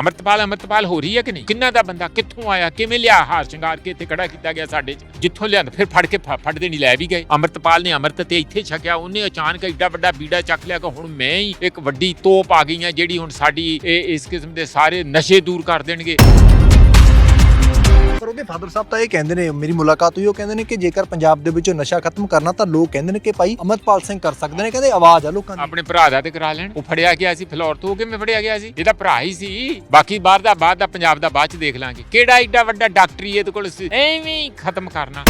ਅਮਰਤਪਾਲ ਅਮਰਤਪਾਲ ਹੋ ਰਹੀ ਹੈ ਕਿ ਨਹੀਂ? ਕਿੰਨਾ ਦਾ ਬੰਦਾ, ਕਿੱਥੋਂ ਆਇਆ, ਕਿਵੇਂ ਲਿਆ ਹਾਰ ਸ਼ਿੰਗਾਰ ਕੇ ਇੱਥੇ ਖੜਾ ਕੀਤਾ ਗਿਆ ਸਾਡੇ 'ਚ? ਜਿੱਥੋਂ ਲਿਆਂਦਾ, ਫਿਰ ਫੜ ਕੇ ਫ- ਫੜ ਦੇਣੀ ਲੈ ਵੀ ਗਏ। ਅਮਰਤਪਾਲ ਨੇ ਅਮਰਤ ਤੇ ਇੱਥੇ ਛਕਿਆ, ਉਹਨੇ ਅਚਾਨਕ ਐਡਾ ਵੱਡਾ ਬੀੜਾ ਚੱਕ ਲਿਆ ਕਿ ਹੁਣ ਮੈਂ ਹੀ ਇੱਕ ਵੱਡੀ ਤੋਪ ਆ ਗਈ ਹਾਂ, ਜਿਹੜੀ ਹੁਣ ਸਾਡੀ ਇਹ, ਇਸ ਕਿਸਮ ਦੇ ਸਾਰੇ ਨਸ਼ੇ ਦੂਰ ਕਰ ਦੇਣਗੇ। ਪਰ ਉਹਦੇ ਫਾਦਰ ਸਾਹਿਬ ਤਾਂ ਇਹ ਕਹਿੰਦੇ ਨੇ, ਮੇਰੀ ਮੁਲਾਕਾਤ ਹੋਈ, ਉਹ ਕਹਿੰਦੇ ਨੇ ਕਿ ਜੇਕਰ ਪੰਜਾਬ ਦੇ ਵਿੱਚੋਂ ਨਸ਼ਾ ਖਤਮ ਕਰਨਾ, ਤਾਂ ਲੋਕ ਕਹਿੰਦੇ ਨੇ ਕਿ ਭਾਈ ਅਮਰਪਾਲ ਸਿੰਘ ਕਰ ਸਕਦੇ ਨੇ, ਕਹਿੰਦੇ ਆਵਾਜ਼ ਆ ਲੋਕਾਂ ਦੀ। ਆਪਣੇ ਭਰਾ ਦਾ ਤੇ ਕਰਾ ਲੈਣ। ਉਹ ਫੜਿਆ ਗਿਆ ਸੀ, ਫਲੋਰ ਤੋਂ ਕਿਵੇਂ ਫੜਿਆ ਗਿਆ ਸੀ? ਇਹਦਾ ਭਰਾ ਹੀ ਸੀ। ਬਾਕੀ ਬਾਹਰ ਦਾ ਬਾਅਦ ਦਾ, ਪੰਜਾਬ ਦਾ ਬਾਅਦ ਚ ਦੇਖ ਲਾਂਗੇ। ਕਿਹੜਾ ਐਡਾ ਵੱਡਾ ਡਾਕਟਰੀ ਇਹਦੇ ਕੋਲ ਸੀ? ਐਵੇਂ ਹੀ ਖਤਮ ਕਰਨਾ।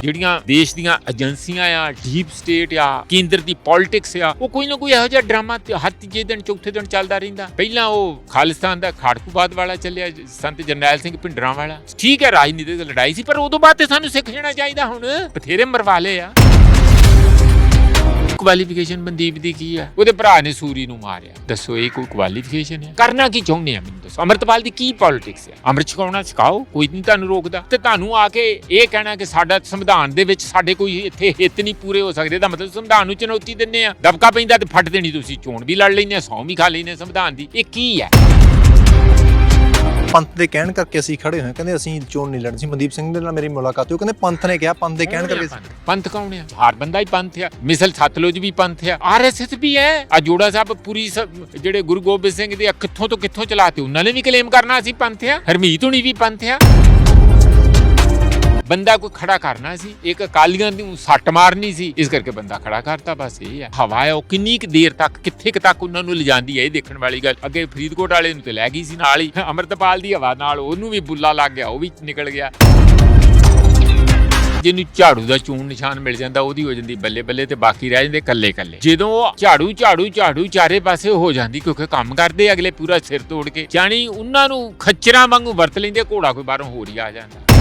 ਜਿਹੜੀਆਂ ਦੇਸ਼ ਦੀਆਂ ਏਜੰਸੀਆਂ ਆ ਡੀਪ ਸਟੇਟ ਆ, ਕੇਂਦਰ ਦੀ ਪੋਲਿਟਿਕਸ ਆ, ਉਹ ਕੋਈ ਨਾ ਕੋਈ ਇਹੋ ਜਿਹਾ ਡਰਾਮਾ ਹਰ ਤੀਜੇ ਦਿਨ, ਚੌਥੇ ਦਿਨ ਚੱਲਦਾ ਰਹਿੰਦਾ। ਪਹਿਲਾਂ ਉਹ ਖਾਲਿਸਤਾਨ ਦਾ ਖਾੜਕੂਬਾਦ ਵਾਲਾ ਚੱਲਿਆ, ਸੰਤ ਜਰਨੈਲ ਸਿੰਘ ਭਿੰਡਰਾਂ ਵਾਲਾ ਠੀਕ ਹੈ ਰਾਜਨੀਤਿਕ ਲੜਾਈ ਸੀ, ਪਰ ਉਦੋਂ ਬਾਅਦ ਤੇ ਸਾਨੂੰ ਸਿੱਖ ਜਾਣਾ ਚਾਹੀਦਾ ਹੁਣ। ਬਥੇਰੇ ਮਰਵਾ ਲਏ ਆ। ਕੁਆਲੀਫਿਕੇਸ਼ਨ ਮਨਦੀਪ ਦੀ ਕੀ ਹੈ? ਉਹਦੇ ਭਰਾ ਨੇ ਸੂਰੀ ਨੂੰ ਮਾਰਿਆ। ਦੱਸੋ, ਇਹ ਕੋਈ ਕੁਆਲੀਫਿਕੇਸ਼ਨ ਹੈ? ਕਰਨਾ ਕੀ ਚਾਹੁੰਦੇ ਆ ਮੈਨੂੰ ਦੱਸੋ? ਅਮਰਤਪਾਲ ਦੀ ਕੀ ਪੋਲਿਟਿਕਸ ਹੈ? ਅੰਮ੍ਰਿਤ ਛਕਾਉਣਾ ਸਿਖਾਓ ਕੋਈ ਨਹੀਂ ਤੁਹਾਨੂੰ ਰੋਕਦਾ। ਤੇ ਤੁਹਾਨੂੰ ਆ ਕੇ ਇਹ ਕਹਿਣਾ ਕਿ ਸਾਡਾ ਸੰਵਿਧਾਨ ਦੇ ਵਿੱਚ ਸਾਡੇ ਕੋਈ ਇੱਥੇ ਹਿੱਤ ਨਹੀਂ ਪੂਰੇ ਹੋ ਸਕਦੇ ਦਾ ਮਤਲਬ ਸੰਵਿਧਾਨ ਨੂੰ ਚੁਣੌਤੀ ਦਿੰਨੇ ਆ। ਦਬਕਾ ਪੈਂਦਾ ਤੇ ਫੱਟ ਦੇਣੀ ਤੁਸੀਂ। ਚੋਣ ਵੀ ਲੜ ਲੈਨੇ ਆ ਸੌਂ ਵੀ ਖਾ ਲੈਨੇ ਸੰਵਿਧਾਨ ਦੀ। ਇਹ ਕੀ ਹੈ? ਪੰਥ ਦੇ ਕਹਿਣ ਕਰਕੇ ਅਸੀਂ ਖੜੇ ਹੋਏ ਕਹਿੰਦੇ ਅਸੀਂ ਚੋਣ ਨਹੀਂ ਲੜਨੀ। ਸੀ ਮਨਦੀਪ ਸਿੰਘ ਦੇ ਨਾਲ ਮੇਰੀ ਮੁਲਾਕਾਤ ਹੋਈ। ਉਹ ਕਹਿੰਦੇ ਪੰਥ ਨੇ ਕਿਹਾ, ਪੰਥ ਦੇ ਕਹਿਣ ਕਰਕੇ ਪੰਥ? ਕੌਣ ਆ? ਹਰ ਬੰਦਾ ਹੀ ਪੰਥ ਆ। ਮਿਸਲ ਸਤਲੁਜ ਵੀ ਪੰਥ ਆ। ਆਰਐਸਐਸ ਵੀ ਹੈ। ਅਜੋੜਾ ਸਾਹਿਬ ਪੂਰੀ ਜਿਹੜੇ ਗੁਰੂ ਗੋਬਿੰਦ ਸਿੰਘ ਦੇ ਕਿੱਥੋਂ ਤੋਂ ਕਿੱਥੋਂ ਚਲਾਤੇ, ਉਹਨਾਂ ਨੇ ਵੀ ਕਲੇਮ ਕਰਨਾ ਅਸੀਂ ਪੰਥ ਆ। ਹਰਮੀਤ ਹੁਣੀ ਵੀ ਪੰਥ ਆ। ਬੰਦਾ ਕੋਈ ਖੜਾ ਕਰਨਾ ਸੀ, ਇੱਕ ਅਕਾਲੀਆਂ ਨੂੰ ਸੱਟ ਮਾਰਨੀ ਸੀ, ਇਸ ਕਰਕੇ ਬੰਦਾ ਖੜਾ ਕਰਤਾ, ਬਸ ਇਹ ਹੈ ਹਵਾ ਹੈ ਉਹ ਕਿੰਨੀ ਕੁ ਦੇਰ ਤੱਕ, ਕਿੱਥੇ ਕੁ ਤੱਕ ਉਹਨਾਂ ਨੂੰ ਲਿਜਾਂਦੀ ਹੈ ਇਹ ਦੇਖਣ ਵਾਲੀ ਗੱਲ। ਅੱਗੇ ਫਰੀਦਕੋਟ ਵਾਲੇ ਨੂੰ ਤੇ ਲੈ ਗਈ ਸੀ ਨਾਲ ਹੀ। ਅਮਰਤਪਾਲ ਦੀ ਹਵਾ ਨਾਲ ਉਹਨੂੰ ਵੀ ਬੁੱਲਾ ਲੱਗ ਗਿਆ, ਉਹ ਵੀ ਨਿਕਲ ਗਿਆ। ਜਿਹਨੂੰ ਝਾੜੂ ਦਾ ਚੂਨ ਨਿਸ਼ਾਨ ਮਿਲ ਜਾਂਦਾ, ਉਹਦੀ ਹੋ ਜਾਂਦੀ ਬੱਲੇ ਬੱਲੇ ਤੇ ਬਾਕੀ ਰਹਿ ਜਾਂਦੇ ਕੱਲੇ ਕੱਲੇ। ਜਦੋਂ ਉਹ ਝਾੜੂ ਝਾੜੂ ਝਾੜੂ ਚਾਰੇ ਪਾਸੇ ਹੋ ਜਾਂਦੀ, ਕਿਉਂਕਿ ਕੰਮ ਕਰਦੇ ਅਗਲੇ ਪੂਰਾ ਸਿਰ ਤੋੜ ਕੇ। ਜਾਣੀ ਉਹਨਾਂ ਨੂੰ ਖੱਚਰਾਂ ਵਾਂਗੂ ਵਰਤ ਲੈਂਦੇ, ਘੋੜਾ ਕੋਈ ਬਾਹਰੋਂ ਹੋਰ ਹੀ ਆ ਜਾਂਦਾ।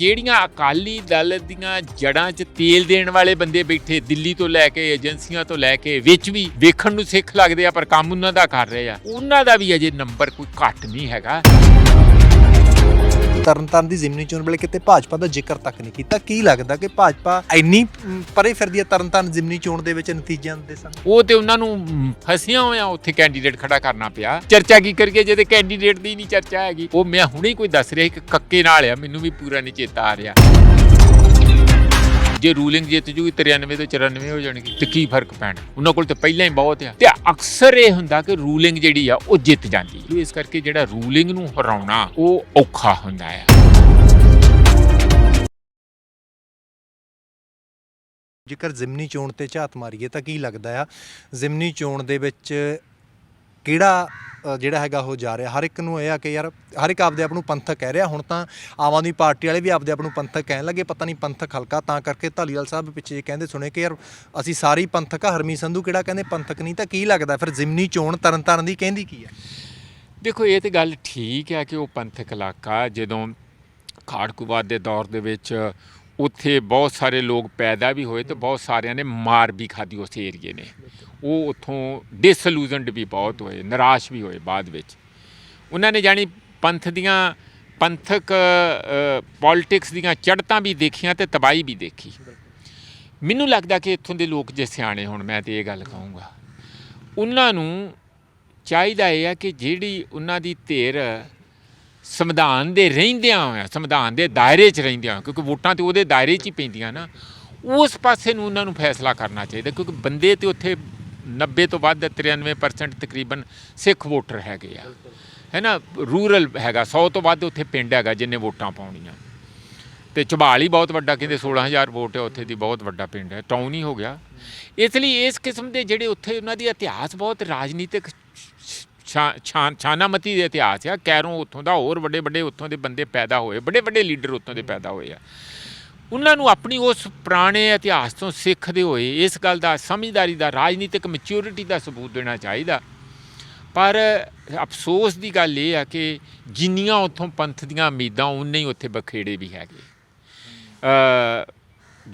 ਜਿਹੜੀਆਂ ਅਕਾਲੀ ਦਲ ਦੀਆਂ ਜੜਾਂ 'ਚ ਤੇਲ ਦੇਣ ਵਾਲੇ ਬੰਦੇ ਬੈਠੇ ਦਿੱਲੀ ਤੋਂ ਲੈ ਕੇ ਏਜੰਸੀਆਂ ਤੋਂ ਲੈ ਕੇ, ਵਿੱਚ ਵੀ ਵੇਖਣ ਨੂੰ ਸਿੱਖ ਲੱਗਦੇ ਆ, ਪਰ ਕੰਮ ਉਹਨਾਂ ਦਾ ਕਰ ਰਹੇ ਆ। ਉਹਨਾਂ ਦਾ ਵੀ ਅਜੇ ਨੰਬਰ ਕੋਈ ਘੱਟ ਨਹੀਂ ਹੈਗਾ। ਤਰਨਤਾਰਨ ਦੀ ਜ਼ਿਮਨੀ ਚੋਣ ਵੇਲੇ ਕਿਤੇ ਭਾਜਪਾ ਦਾ ਜ਼ਿਕਰ ਤੱਕ ਨਹੀਂ ਕੀਤਾ। ਕੀ ਲੱਗਦਾ ਕਿ ਭਾਜਪਾ ਇੰਨੀ ਪਰੇ ਫਿਰਦੀ ਹੈ ਤਰਨਤਾਰਨ ਜ਼ਿਮਨੀ ਚੋਣ ਦੇ ਵਿੱਚ ਨਤੀਜਿਆਂ ਦੇ ਸਨ ਉਹ ਤੇ ਉਹਨਾਂ ਨੂੰ ਮ, ਫਸਿਆ ਹੋਇਆ ਉੱਥੇ ਕੈਂਡੀਡੇਟ ਖੜਾ ਕਰਨਾ ਪਿਆ। ਚਰਚਾ ਕੀ ਕਰੀਏ ਜਿਹਦੇ ਕੈਂਡੀਡੇਟ ਦੀ ਨਹੀਂ ਚਰਚਾ ਹੈਗੀ। ਉਹ ਮੈਂ ਹੁਣੇ ਕੋਈ ਦੱਸ ਰਿਹਾ ਇੱਕ ਕੱਕੇ ਨਾਲ ਆ ਮੈਨੂੰ ਵੀ ਪੂਰਾ ਨਹੀਂ ਚੇਤਾ ਆ ਰਿਹਾ। ਜੇ ਰੂਲਿੰਗ ਜਿੱਤ ਜੂਗੀ 93 ਤੋਂ 94 ਹੋ ਜਾਣਗੇ। ਤੇ ਕੀ ਫ਼ਰਕ ਪੈਣਾ? ਉਹਨਾਂ ਕੋਲ ਤੇ ਪਹਿਲਾਂ ਹੀ ਬਹੁਤ ਆ। ਤੇ ਅਕਸਰ ਇਹ ਹੁੰਦਾ ਕਿ ਰੂਲਿੰਗ ਜਿਹੜੀ ਆ, ਉਹ ਜਿੱਤ ਜਾਂਦੀ ਹੈ ਇਸ ਕਰਕੇ ਜਿਹੜਾ ਰੂਲਿੰਗ ਨੂੰ ਹਰਾਉਣਾ, ਉਹ ਔਖਾ ਹੁੰਦਾ ਆ। ਜੇਕਰ ਜ਼ਿਮਨੀ ਚੋਣ ਤੇ ਝਾਤ ਮਾਰੀਏ, ਤਾਂ ਕੀ ਲੱਗਦਾ ਆ? ਜ਼ਿਮਨੀ ਚੋਣ ਦੇ ਵਿੱਚ ਕਿਹੜਾ ਅ, ਜਿਹੜਾ ਹੈਗਾ ਉਹ ਜਾ ਰਿਹਾ। ਹਰ ਇੱਕ ਨੂੰ ਇਹ ਆ ਕਿ ਯਾਰ ਹਰ ਇੱਕ ਆਪਦੇ ਆਪ ਨੂੰ ਪੰਥਕ ਕਹਿ ਰਿਹਾ। ਹੁਣ ਤਾਂ ਆਮ ਆਦਮੀ ਪਾਰਟੀ ਵਾਲੇ ਵੀ ਆਪਦੇ ਆਪ ਨੂੰ ਪੰਥਕ ਕਹਿਣ ਲੱਗੇ ਪਤਾ ਨਹੀਂ ਪੰਥਕ ਹਲਕਾ ਤਾਂ ਕਰਕੇ ਧਾਲੀਵਾਲ ਸਾਹਿਬ ਪਿੱਛੇ ਜੇ ਕਹਿੰਦੇ ਸੁਣੇ ਕਿ ਯਾਰ ਅਸੀਂ ਸਾਰੇ ਹੀ ਪੰਥਕ ਆ ਹਰਮੀਤ ਸੰਧੂ ਕਿਹੜਾ ਕਹਿੰਦੇ ਪੰਥਕ ਨਹੀਂ ਤਾਂ ਕੀ ਲੱਗਦਾ? ਫਿਰ ਜ਼ਿਮਨੀ ਚੋਣ ਤਰਨਤਾਰਨ ਦੀ ਕਹਿੰਦੀ ਕੀ ਹੈ? ਦੇਖੋ ਇਹ ਤੇ ਗੱਲ ਠੀਕ ਹੈ ਕਿ ਉਹ ਪੰਥਕ ਇਲਾਕਾ ਜਦੋਂ ਖਾੜਕੂਵਾਦ ਦੇ ਦੌਰ ਦੇ ਵਿੱਚ ਉੱਥੇ ਬਹੁਤ ਸਾਰੇ ਲੋਕ ਪੈਦਾ ਵੀ ਹੋਏ ਤੇ ਬਹੁਤ ਸਾਰਿਆਂ ਨੇ ਮਾਰ ਵੀ ਖਾਧੀ ਉਸ ਏਰੀਏ ਨੇ। ਉਹ ਉੱਥੋਂ ਡਿਸਲੂਜ਼ਨਡ ਵੀ ਬਹੁਤ ਹੋਏ ਨਿਰਾਸ਼ ਵੀ ਹੋਏ ਬਾਅਦ ਵਿੱਚ। ਉਹਨਾਂ ਨੇ ਜਾਣੀ ਪੰਥ ਦੀਆਂ ਪੰਥਕ ਪੋਲਿਟਿਕਸ ਦੀਆਂ ਚੜ੍ਹਤਾਂ ਵੀ ਦੇਖੀਆਂ ਤੇ ਤਬਾਹੀ ਵੀ ਦੇਖੀ। ਮੈਨੂੰ ਲੱਗਦਾ ਕਿ ਇੱਥੋਂ ਦੇ ਲੋਕ ਜੇ ਸਿਆਣੇ ਹੁਣ ਮੈਂ ਤੇ ਇਹ ਗੱਲ ਕਹੂੰਗਾ। ਉਹਨਾਂ ਨੂੰ ਚਾਹੀਦਾ ਇਹ ਆ ਕਿ ਜਿਹੜੀ ਉਹਨਾਂ ਦੀ ਧਿਰ ਸੰਵਿਧਾਨ ਦੇ ਰਹਿੰਦਿਆਂ ਹੋਇਆ ਸੰਵਿਧਾਨ ਦੇ ਦਾਇਰੇ 'ਚ ਰਹਿੰਦਿਆਂ ਹੋਇਆ, ਕਿਉਂਕਿ ਵੋਟਾਂ ਤੇ ਉਹਦੇ ਦਾਇਰੇ 'ਚ ਹੀ ਪੈਂਦੀਆਂ ਨਾ ਉਸ ਪਾਸੇ ਨੂੰ ਉਹਨਾਂ ਨੂੰ ਫੈਸਲਾ ਕਰਨਾ ਚਾਹੀਦਾ ਕਿਉਂਕਿ ਬੰਦੇ ਤੇ ਉੱਥੇ 90 ਤੋਂ ਵੱਧ 93% ਤਕਰੀਬਨ ਸਿੱਖ ਵੋਟਰ ਹੈਗੇ ਆ। ਹੈ ਨਾ? ਰੂਰਲ ਹੈਗਾ 100 ਤੋਂ ਵੱਧ ਉੱਥੇ ਪਿੰਡ ਹੈਗਾ ਜਿੰਨੇ ਵੋਟਾਂ ਪਾਉਣੀਆਂ। ਤੇ ਝਬਾਲ ਹੀ ਬਹੁਤ ਵੱਡਾ ਕਹਿੰਦੇ 16000 ਵੋਟ ਹੈ ਉੱਥੇ ਦੀ ਬਹੁਤ ਵੱਡਾ ਪਿੰਡ ਹੈ ਟਾਊਨ ਹੀ ਹੋ ਗਿਆ। ਇਸ ਲਈ ਇਸ ਕਿਸਮ ਦੇ ਜਿਹੜੇ ਉੱਥੇ ਉਹਨਾਂ ਦੀ ਇਤਿਹਾਸ ਬਹੁਤ ਰਾਜਨੀਤਿਕ ਛਾਨਾਮਤੀ ਦੇ ਇਤਿਹਾਸ ਆ, ਕੈਰੋਂ ਉੱਥੋਂ ਦਾ, ਹੋਰ ਵੱਡੇ ਵੱਡੇ ਉੱਥੋਂ ਦੇ ਬੰਦੇ ਪੈਦਾ ਹੋਏ, ਵੱਡੇ ਵੱਡੇ ਲੀਡਰ ਉੱਥੋਂ ਦੇ ਪੈਦਾ ਹੋਏ ਆ। ਉਹਨਾਂ ਨੂੰ ਆਪਣੀ ਉਸ ਪੁਰਾਣੇ ਇਤਿਹਾਸ ਤੋਂ ਸਿੱਖਦੇ ਹੋਏ, ਇਸ ਗੱਲ ਦਾ, ਸਮਝਦਾਰੀ ਦਾ, ਰਾਜਨੀਤਿਕ ਮੈਚੁਰਿਟੀ ਦਾ ਸਬੂਤ ਦੇਣਾ ਚਾਹੀਦਾ। ਪਰ ਅਫਸੋਸ ਦੀ ਗੱਲ ਇਹ ਆ ਕਿ ਜਿੰਨੀਆਂ ਉੱਥੋਂ ਪੰਥ ਦੀਆਂ ਉਮੀਦਾਂ ਉਨੇ ਹੀ ਉੱਥੇ ਬਖੇੜੇ ਵੀ ਹੈਗੇ। ਅ,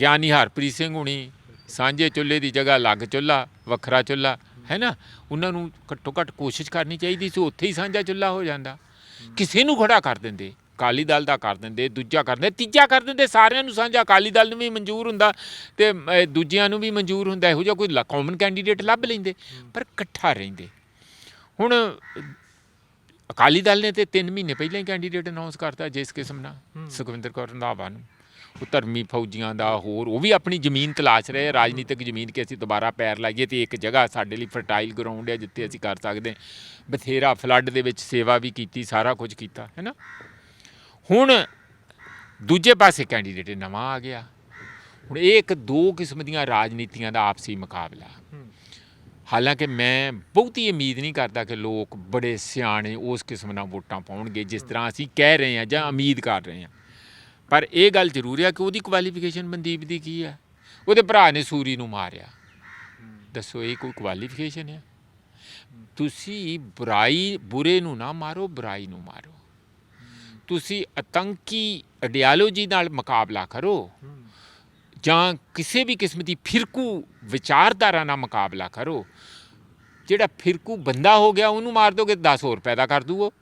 ਗਿਆਨੀ ਹਰਪ੍ਰੀਤ ਸਿੰਘ ਹੁਣੀ, ਸਾਂਝੇ ਚੁੱਲ੍ਹੇ ਦੀ ਜਗ੍ਹਾ ਅਲੱਗ ਚੁੱਲ੍ਹਾ, ਵੱਖਰਾ ਚੁੱਲ੍ਹਾ ਹੈ ਨਾ ਉਹਨਾਂ ਨੂੰ ਘੱਟੋ ਘੱਟ ਕੋਸ਼ਿਸ਼ ਕਰਨੀ ਚਾਹੀਦੀ ਸੀ ਉੱਥੇ ਹੀ ਸਾਂਝਾ ਚੁੱਲ੍ਹਾ ਹੋ ਜਾਂਦਾ। ਕਿਸੇ ਨੂੰ ਖੜਾ ਕਰ ਦਿੰਦੇ ਅਕਾਲੀ ਦਲ ਦਾ ਕਰ ਦਿੰਦੇ ਦੂਜਾ ਕਰ ਦਿੰਦੇ ਤੀਜਾ ਕਰ ਦਿੰਦੇ ਸਾਰਿਆਂ ਨੂੰ ਸਾਂਝਾ ਅਕਾਲੀ ਦਲ ਨੂੰ ਵੀ ਮਨਜ਼ੂਰ ਹੁੰਦਾ ਤੇ ਦੂਜਿਆਂ ਨੂੰ ਵੀ ਮਨਜ਼ੂਰ ਹੁੰਦਾ ਇਹੋ ਜਿਹਾ ਕੋਈ ਕਾਮਨ ਕੈਂਡੀਡੇਟ ਲੱਭ ਲੈਂਦੇ ਪਰ ਇਕੱਠਾ ਰਹਿੰਦੇ। ਹੁਣ ਅਕਾਲੀ ਦਲ ਨੇ ਤੇ 3 ਮਹੀਨੇ ਪਹਿਲਾਂ ਹੀ ਕੈਂਡੀਡੇਟ ਅਨਾਉਂਸ ਕਰਤਾ ਜਿਸ ਕਿਸਮ ਨਾਲ ਸੁਖਵਿੰਦਰ ਕੌਰ ਰੰਧਾਵਾ ਨੂੰ। ਉਹ ਧਰਮੀ ਫੌਜੀਆਂ ਦਾ ਹੋਰ ਉਹ ਵੀ ਆਪਣੀ ਜ਼ਮੀਨ ਤਲਾਸ਼ ਰਹੇ ਆ, ਰਾਜਨੀਤਿਕ ਜ਼ਮੀਨ ਕਿ ਅਸੀਂ ਦੁਬਾਰਾ ਪੈਰ ਲਾਈਏ ਤੇ ਇੱਕ ਜਗ੍ਹਾ ਸਾਡੇ ਲਈ ਫਰਟਾਈਲ ਗਰਾਊਂਡ ਹੈ ਜਿੱਥੇ ਅਸੀਂ ਕਰ ਸਕਦੇ ਬਥੇਰਾ ਫਲੱਡ ਦੇ ਵਿੱਚ ਸੇਵਾ ਵੀ ਕੀਤੀ ਸਾਰਾ ਕੁਝ ਕੀਤਾ ਹੈ ਨਾ? ਹੁਣ ਦੂਜੇ ਪਾਸੇ ਕੈਂਡੀਡੇਟ ਨਵਾਂ ਆ ਗਿਆ। ਹੁਣ ਇਹ ਇੱਕ ਦੋ ਕਿਸਮ ਦੀਆਂ ਰਾਜਨੀਤੀਆਂ ਦਾ ਆਪਸੀ ਮੁਕਾਬਲਾ। ਹਾਲਾਂਕਿ ਮੈਂ ਬਹੁਤੀ ਉਮੀਦ ਨਹੀਂ ਕਰਦਾ ਕਿ ਲੋਕ ਬੜੇ ਸਿਆਣੇ ਉਸ ਕਿਸਮ ਨਾਲ ਵੋਟਾਂ ਪਾਉਣਗੇ ਜਿਸ ਤਰ੍ਹਾਂ ਅਸੀਂ ਕਹਿ ਰਹੇ ਹਾਂ ਜਾਂ ਉਮੀਦ ਕਰ ਰਹੇ ਹਾਂ। ਪਰ ਇਹ ਗੱਲ ਜ਼ਰੂਰ ਆ ਕਿ ਉਹਦੀ ਕੁਆਲੀਫਿਕੇਸ਼ਨ ਮਨਦੀਪ ਦੀ ਕੀ ਹੈ ਉਹਦੇ ਭਰਾ ਨੇ ਸੂਰੀ ਨੂੰ ਮਾਰਿਆ। ਦੱਸੋ, ਇਹ ਕੋਈ ਕੁਆਲੀਫਿਕੇਸ਼ਨ ਹੈ ਤੁਸੀਂ ਬੁਰਾਈ, ਬੁਰੇ ਨੂੰ ਨਾ ਮਾਰੋ, ਬੁਰਾਈ ਨੂੰ ਮਾਰੋ। ਤੁਸੀਂ ਆਤੰਕੀ ਆਈਡੀਓਲੋਜੀ ਨਾਲ ਮੁਕਾਬਲਾ ਕਰੋ ਜਾਂ ਕਿਸੇ ਵੀ ਕਿਸਮ ਦੀ ਫਿਰਕੂ ਵਿਚਾਰਧਾਰਾ ਨਾਲ ਮੁਕਾਬਲਾ ਕਰੋ। ਜਿਹੜਾ ਫਿਰਕੂ ਬੰਦਾ ਹੋ ਗਿਆ, ਉਹਨੂੰ ਮਾਰ ਦੋਗੇ 10 ਹੋਰ ਪੈਦਾ ਕਰ ਦੂ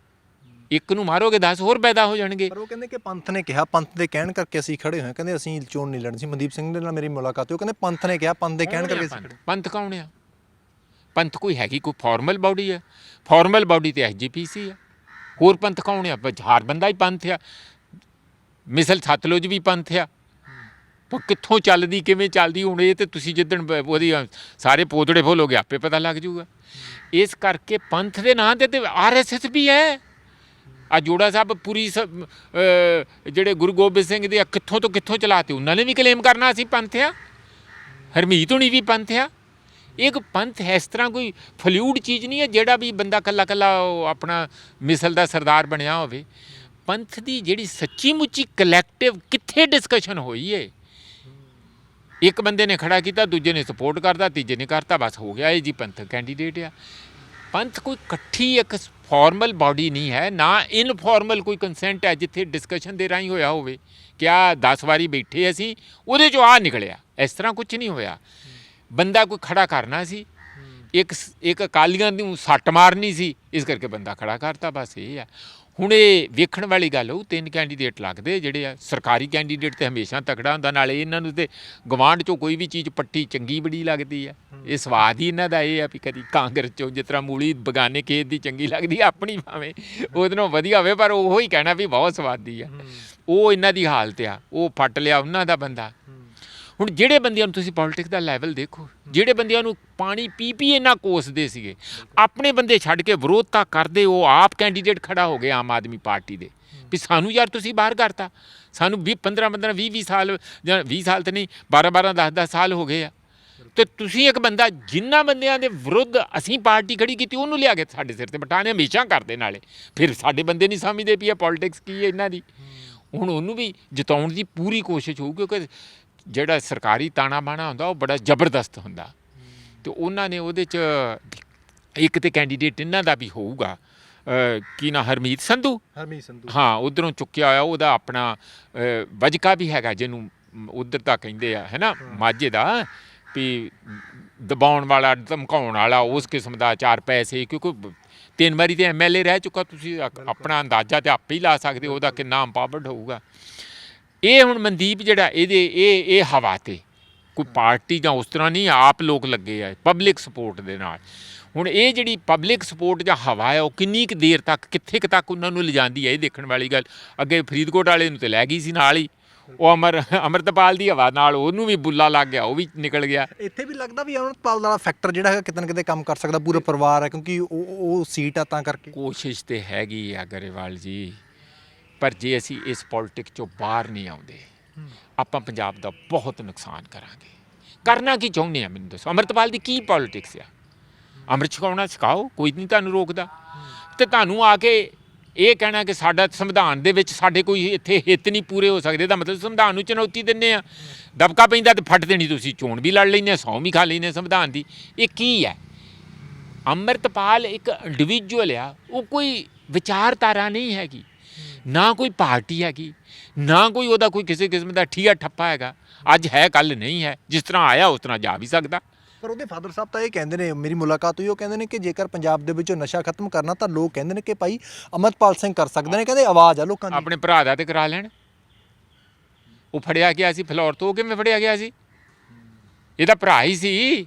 ਇੱਕ ਨੂੰ ਮਾਰੋਗੇ 10 ਹੋਰ ਪੈਦਾ ਹੋ ਜਾਣਗੇ। ਪਰ ਉਹ ਕਹਿੰਦੇ ਕਿ ਪੰਥ ਨੇ ਕਿਹਾ ਪੰਥ ਦੇ ਕਹਿਣ ਕਰਕੇ ਅਸੀਂ ਖੜੇ ਹੋਏ। ਕਹਿੰਦੇ ਅਸੀਂ ਚੋਣ ਨਹੀਂ ਲੜਨੀ। ਸੀ ਮਨਦੀਪ ਸਿੰਘ ਦੇ ਨਾਲ ਮੇਰੀ ਮੁਲਾਕਾਤ ਹੋਈ ਉਹ ਕਹਿੰਦੇ ਪੰਥ ਨੇ ਕਿਹਾ ਪੰਥ ਦੇ ਕਹਿਣ ਕਰਕੇ ਅਸੀਂ ਖੜੇ। ਪੰਥ ਕੌਣ ਆ? ਪੰਥ ਕੋਈ ਹੈਗੀ ਕੋਈ ਫਾਰਮਲ ਬਾਡੀ ਹੈ ਫਾਰਮਲ ਬਾਡੀ ਤੇ ਐਸਜੀਪੀਸੀ ਹੈ ਹੋਰ ਪੰਥ ਕੌਣ ਆ? ਬੰਦਾ ਹੀ ਪੰਥ ਆ। ਮਿਸਲ ਸਤਲੁਜ ਵੀ ਪੰਥ ਆ। ਪਰ ਕਿੱਥੋਂ ਚੱਲਦੀ ਕਿਵੇਂ ਚੱਲਦੀ? ਹੁਣ ਇਹ ਤੇ ਤੁਸੀਂ ਜਿੱਦਣ ਉਹਦੀ ਸਾਰੇ ਪੋਤੜੇ ਫੁੱਲ ਹੋ ਗਏ ਆਪੇ ਪਤਾ ਲੱਗ ਜਾਊਗਾ। ਇਸ ਕਰਕੇ ਪੰਥ ਦੇ ਨਾਂ ਤੇ ਤੇ ਆਰਐਸਐਸ ਵੀ ਹੈ। ਆ ਜੋੜਾ ਸਾਹਿਬ ਪੂਰੀ ਸ- ਜਿਹੜੇ ਗੁਰੂ ਗੋਬਿੰਦ ਸਿੰਘ ਦੇ ਆ, ਕਿੱਥੋਂ ਤੋਂ ਕਿੱਥੋਂ ਚਲਾਤੇ? ਉਹਨਾਂ ਨੇ ਵੀ ਕਲੇਮ ਕਰਨਾ ਅਸੀਂ ਪੰਥ ਆ। ਹਰਮੀਤ ਹੁਣੀ ਵੀ ਪੰਥ ਆ। ਇੱਕ ਪੰਥ ਹੈ ਇਸ ਤਰ੍ਹਾਂ ਕੋਈ ਫਲੂਇਡ ਚੀਜ਼ ਨਹੀਂ ਹੈ ਜਿਹੜਾ ਵੀ ਬੰਦਾ ਕੱਲਾ ਕੱਲਾ ਉਹ ਆਪਣਾ ਮਿਸਲ ਦਾ ਸਰਦਾਰ ਬਣਿਆ ਹੋਵੇ। ਪੰਥ ਦੀ ਜਿਹੜੀ ਸੱਚੀ ਮੁੱਚੀ ਕਲੈਕਟਿਵ ਕਿੱਥੇ ਡਿਸਕਸ਼ਨ ਹੋਈ ਏ? ਇੱਕ ਬੰਦੇ ਨੇ ਖੜਾ ਕੀਤਾ ਦੂਜੇ ਨੇ ਸਪੋਰਟ ਕਰਤਾ ਤੀਜੇ ਨੇ ਕਰਤਾ ਬਸ ਹੋ ਗਿਆ ਇਹ ਜੀ ਪੰਥ ਕੈਂਡੀਡੇਟ ਆ। ਪੰਥ ਕੋਈ ਇਕੱਠੀ ਇੱਕ ਫਾਰਮਲ ਬਾਡੀ ਨਹੀਂ ਹੈ, ਨਾ ਇਨਫਾਰਮਲ ਕੋਈ ਕੰਸੈਂਟ ਹੈ ਜਿੱਥੇ ਡਿਸਕਸ਼ਨ ਦੇ ਰਾਹੀਂ ਹੋਇਆ ਹੋਵੇ ਕਿਆ ਆ 10 ਵਾਰੀ ਬੈਠੇ ਅਸੀਂ, ਉਹਦੇ ਚੋਂ ਆ ਨਿਕਲਿਆ, ਇਸ ਤਰ੍ਹਾਂ ਕੁਝ ਨਹੀਂ ਹੋਇਆ। ਬੰਦਾ ਕੋਈ ਖੜਾ ਕਰਨਾ ਸੀ, ਇੱਕ ਇੱਕ ਅਕਾਲੀਆਂ ਨੂੰ ਸੱਟ ਮਾਰਨੀ ਸੀ, ਇਸ ਕਰਕੇ ਬੰਦਾ ਖੜਾ ਕਰਤਾ, ਬਸ ਇਹ ਆ। ਹੁਣ ਇਹ ਵੇਖਣ ਵਾਲੀ ਗੱਲ ਉਹ ਤਿੰਨ ਕੈਂਡੀਡੇਟ ਲੱਗਦੇ ਜਿਹੜੇ ਆ ਸਰਕਾਰੀ ਕੈਂਡੀਡੇਟ ਤੇ ਹਮੇਸ਼ਾ ਤਕੜਾ ਹੁੰਦਾ ਨਾਲੇ ਇਹਨਾਂ ਨੂੰ ਤੇ ਗਵਾਂਢ ਚੋਂ ਕੋਈ ਵੀ ਚੀਜ਼ ਪੱਟੀ ਚੰਗੀ ਬੜੀ ਲੱਗਦੀ ਆ। ਇਹ ਸਵਾਦ ਹੀ ਇਹਨਾਂ ਦਾ ਇਹ ਆ ਵੀ ਕਦੀ ਕਾਂਗਰਸ ਚੋਂ ਜਿਸ ਤਰ੍ਹਾਂ ਮੂਲੀ ਬਗਾਨੇ ਖੇਤ ਦੀ ਚੰਗੀ ਲੱਗਦੀ ਆ, ਆਪਣੀ ਭਾਵੇਂ ਉਹਦੇ ਨਾਲੋਂ ਵਧੀਆ ਹੋਵੇ ਪਰ ਉਹ ਹੀ ਕਹਿਣਾ ਵੀ ਬਹੁਤ ਸਵਾਦੀ ਆ। ਉਹ ਇਹਨਾਂ ਦੀ ਹਾਲਤ ਆ ਉਹ ਫੱਟ ਲਿਆ ਉਹਨਾਂ ਦਾ ਬੰਦਾ। ਹੁਣ ਜਿਹੜੇ ਬੰਦਿਆਂ ਨੂੰ ਤੁਸੀਂ ਪੋਲਿਟਿਕਸ ਦਾ ਲੈਵਲ ਦੇਖੋ, ਜਿਹੜੇ ਬੰਦਿਆਂ ਨੂੰ ਪਾਣੀ ਪੀ ਪੀ ਇੰਨਾ ਕੋਸਦੇ ਸੀਗੇ, ਆਪਣੇ ਬੰਦੇ ਛੱਡ ਕੇ ਵਿਰੋਧ ਤਾਂ ਕਰਦੇ, ਉਹ ਆਪ ਕੈਂਡੀਡੇਟ ਖੜਾ ਹੋ ਗਏ ਆਮ ਆਦਮੀ ਪਾਰਟੀ ਦੇ। ਵੀ ਸਾਨੂੰ ਯਾਰ ਤੁਸੀਂ ਬਾਹਰ ਕਰਤਾ। ਸਾਨੂੰ 20 15 15 20 20 ਸਾਲ ਜਾਂ 20 ਸਾਲ ਤੇ ਨਹੀਂ 12 12 10 10 ਸਾਲ ਹੋ ਗਏ ਆ। ਤੇ ਤੁਸੀਂ ਇੱਕ ਬੰਦਾ ਜਿੰਨਾ ਬੰਦਿਆਂ ਦੇ ਵਿਰੁੱਧ ਅਸੀਂ ਪਾਰਟੀ ਖੜੀ ਕੀਤੀ, ਉਹਨੂੰ ਲਿਆ ਕੇ ਸਾਡੇ ਸਿਰ ਤੇ ਬਿਠਾਣੇ ਹਮੇਸ਼ਾ ਕਰਦੇ ਨਾਲੇ। ਫਿਰ ਸਾਡੇ ਬੰਦੇ ਨਹੀਂ ਸਮਝਦੇ ਵੀ ਇਹ ਪੋਲਿਟਿਕਸ ਕੀ ਹੈ ਇਹਨਾਂ ਦੀ। ਹੁਣ ਉਹਨੂੰ ਵੀ ਜਿਤਾਉਣ ਦੀ ਪੂਰੀ ਕੋਸ਼ਿਸ਼ ਹੋਊ ਕਿਉਂਕਿ ਜਿਹੜਾ ਸਰਕਾਰੀ ਤਾਣਾ ਬਾਣਾ ਹੁੰਦਾ ਉਹ ਬੜਾ ਜ਼ਬਰਦਸਤ ਹੁੰਦਾ। ਤੇ ਉਹਨਾਂ ਨੇ ਉਹਦੇ ਚ ਇੱਕ ਤੇ ਕੈਂਡੀਡੇਟ ਇਹਨਾਂ ਦਾ ਵੀ ਹੋਊਗਾ ਕੀ ਨਾ ਹਰਮੀਤ ਸੰਧੂ? ਹਰਮੀਤ ਸੰਧੂ। ਹਾਂ ਉਧਰੋਂ ਚੁੱਕਿਆ ਹੋਇਆ ਉਹਦਾ ਆਪਣਾ ਵਜਕਾ ਵੀ ਹੈਗਾ ਜਿਹਨੂੰ ਉਧਰ ਤਾਂ ਕਹਿੰਦੇ ਆ ਹੈਨਾ ਮਾਝੇ ਦਾ ਵੀ ਦਬਾਉਣ ਵਾਲਾ ਧਮਕਾਉਣ ਵਾਲਾ ਉਸ ਕਿਸਮ ਦਾ ਚਾਰ ਪੈਸੇ ਕਿਉਂਕਿ ਤਿੰਨ ਵਾਰੀ ਤੇ ਐਮਐਲਏ ਰਹਿ ਚੁੱਕਾ ਤੁਸੀਂ ਆਪਣਾ ਅੰਦਾਜ਼ਾ ਤੇ ਆਪੇ ਹੀ ਲਾ ਸਕਦੇ ਹੋ ਉਹਦਾ ਕਿੰਨਾ ਇੰਪਾਵਰਡ ਹੋਊਗਾ। ਇਹ ਹੁਣ ਮਨਦੀਪ ਜਿਹੜਾ ਇਹਦੇ ਇਹ ਇਹ ਹਵਾ ਤੇ। ਕੋਈ ਪਾਰਟੀ ਜਾਂ ਉਸ ਤਰ੍ਹਾਂ ਨਹੀਂ ਆਪ ਲੋਕ ਲੱਗੇ ਆ ਪਬਲਿਕ ਸਪੋਰਟ ਦੇ ਨਾਲ। ਹੁਣ ਇਹ ਜਿਹੜੀ ਪਬਲਿਕ ਸਪੋਰਟ ਜਾਂ ਹਵਾ ਹੈ ਉਹ ਕਿੰਨੀ ਕੁ ਦੇਰ ਤੱਕ ਕਿੱਥੇ ਕੁ ਤੱਕ ਉਹਨਾਂ ਨੂੰ ਲਿਜਾਂਦੀ ਹੈ ਇਹ ਦੇਖਣ ਵਾਲੀ ਗੱਲ। ਅੱਗੇ ਫਰੀਦਕੋਟ ਵਾਲੇ ਨੂੰ ਤੇ ਲੈ ਗਈ ਸੀ ਨਾਲ ਹੀ। ਉਹ ਅਮਰ ਅਮਰਤਪਾਲ ਦੀ ਹਵਾ ਨਾਲ ਉਹਨੂੰ ਵੀ ਬੁੱਲਾ ਲੱਗ ਗਿਆ ਉਹ ਵੀ ਨਿਕਲ ਗਿਆ। ਇੱਥੇ ਵੀ ਲੱਗਦਾ ਵੀ ਅਮਰਪਾਲ ਦਾ ਫੈਕਟਰ ਜਿਹੜਾ ਹੈਗਾ ਕਿਤੇ ਨਾ ਕਿਤੇ ਕੰਮ ਕਰ ਸਕਦਾ ਪੂਰਾ ਪਰਿਵਾਰ ਹੈ ਕਿਉਂਕਿ ਉਹ ਉਹ ਸੀਟ ਆ ਤਾਂ ਕਰਕੇ। ਕੋਸ਼ਿਸ਼ ਤੇ ਹੈਗੀ ਆ ਗਰੇਵਾਲ ਜੀ। ਪਰ ਜੇ ਅਸੀਂ ਇਸ ਪੋਲਿਟਿਕ ਚੋਂ ਬਾਹਰ ਨਹੀਂ ਆਉਂਦੇ, ਆਪਾਂ ਪੰਜਾਬ ਦਾ ਬਹੁਤ ਨੁਕਸਾਨ ਕਰਾਂਗੇ। ਕਰਨਾ ਕੀ ਚਾਹੁੰਦੇ ਆ ਮੈਨੂੰ ਦੱਸੋ? ਅਮਰਤਪਾਲ ਦੀ ਕੀ ਪੋਲਿਟਿਕਸ ਆ? ਅੰਮ੍ਰਿਤ ਛਕਾਉਣਾ ਸਿਖਾਓ ਕੋਈ ਨਹੀਂ ਤੁਹਾਨੂੰ ਰੋਕਦਾ। ਤੇ ਤੁਹਾਨੂੰ ਆ ਕੇ ਇਹ ਕਹਿਣਾ ਕਿ ਸਾਡਾ ਸੰਵਿਧਾਨ ਦੇ ਵਿੱਚ ਸਾਡੇ ਕੋਈ ਇੱਥੇ ਹਿੱਤ ਨਹੀਂ ਪੂਰੇ ਹੋ ਸਕਦੇ ਦਾ ਮਤਲਬ ਸੰਵਿਧਾਨ ਨੂੰ ਚੁਣੌਤੀ ਦਿੰਨੇ ਆ। ਦਬਕਾ ਪੈਂਦਾ ਤੇ ਫੱਟ ਦੇਣੀ ਤੁਸੀਂ, ਚੋਣ ਵੀ ਲੜ ਲੈਂਦੇ ਸੌ ਵੀ ਖਾ ਲੈਂਦੇ ਸੰਵਿਧਾਨ ਦੀ। ਇਹ ਕੀ ਹੈ ਅੰਮ੍ਰਿਤਪਾਲ ਇੱਕ ਇੰਡੀਵਿਜੂਅਲ ਆ, ਉਹ ਕੋਈ ਵਿਚਾਰਧਾਰਾ ਨਹੀਂ ਹੈਗੀ। ਨਾ ਕੋਈ ਪਾਰਟੀ ਹੈਗੀ ਨਾ ਕੋਈ ਉਹਦਾ ਕੋਈ ਕਿਸੇ ਕਿਸਮ ਦਾ ਠੀਆ ਠੱਪਾ ਹੈਗਾ। ਅੱਜ ਹੈ ਕੱਲ ਨਹੀਂ ਹੈ ਜਿਸ ਤਰ੍ਹਾਂ ਆਇਆ ਉਸ ਤਰ੍ਹਾਂ ਜਾ ਵੀ ਸਕਦਾ। ਪਰ ਉਹਦੇ ਫਾਦਰ ਸਾਹਿਬ ਤਾਂ ਇਹ ਕਹਿੰਦੇ ਨੇ ਮੇਰੀ ਮੁਲਾਕਾਤ ਹੋਈ ਉਹ ਕਹਿੰਦੇ ਨੇ ਕਿ ਜੇਕਰ ਪੰਜਾਬ ਦੇ ਵਿੱਚੋਂ ਨਸ਼ਾ ਖਤਮ ਕਰਨਾ ਤਾਂ ਲੋਕ ਕਹਿੰਦੇ ਨੇ ਕਿ ਭਾਈ ਅਮਰਪਾਲ ਸਿੰਘ ਕਰ ਸਕਦੇ ਨੇ ਕਹਿੰਦੇ ਆਵਾਜ਼ ਆ ਲੋਕਾਂ ਦੀ। ਆਪਣੇ ਭਰਾ ਦਾ ਤੇ ਕਰਾ ਲੈਣ। ਉਹ ਫੜਿਆ ਗਿਆ ਸੀ ਫਲੋਰ ਤੋਂ ਉਹ ਕਿਵੇਂ ਫੜਿਆ ਗਿਆ ਸੀ? ਇਹਦਾ ਭਰਾ ਹੀ ਸੀ।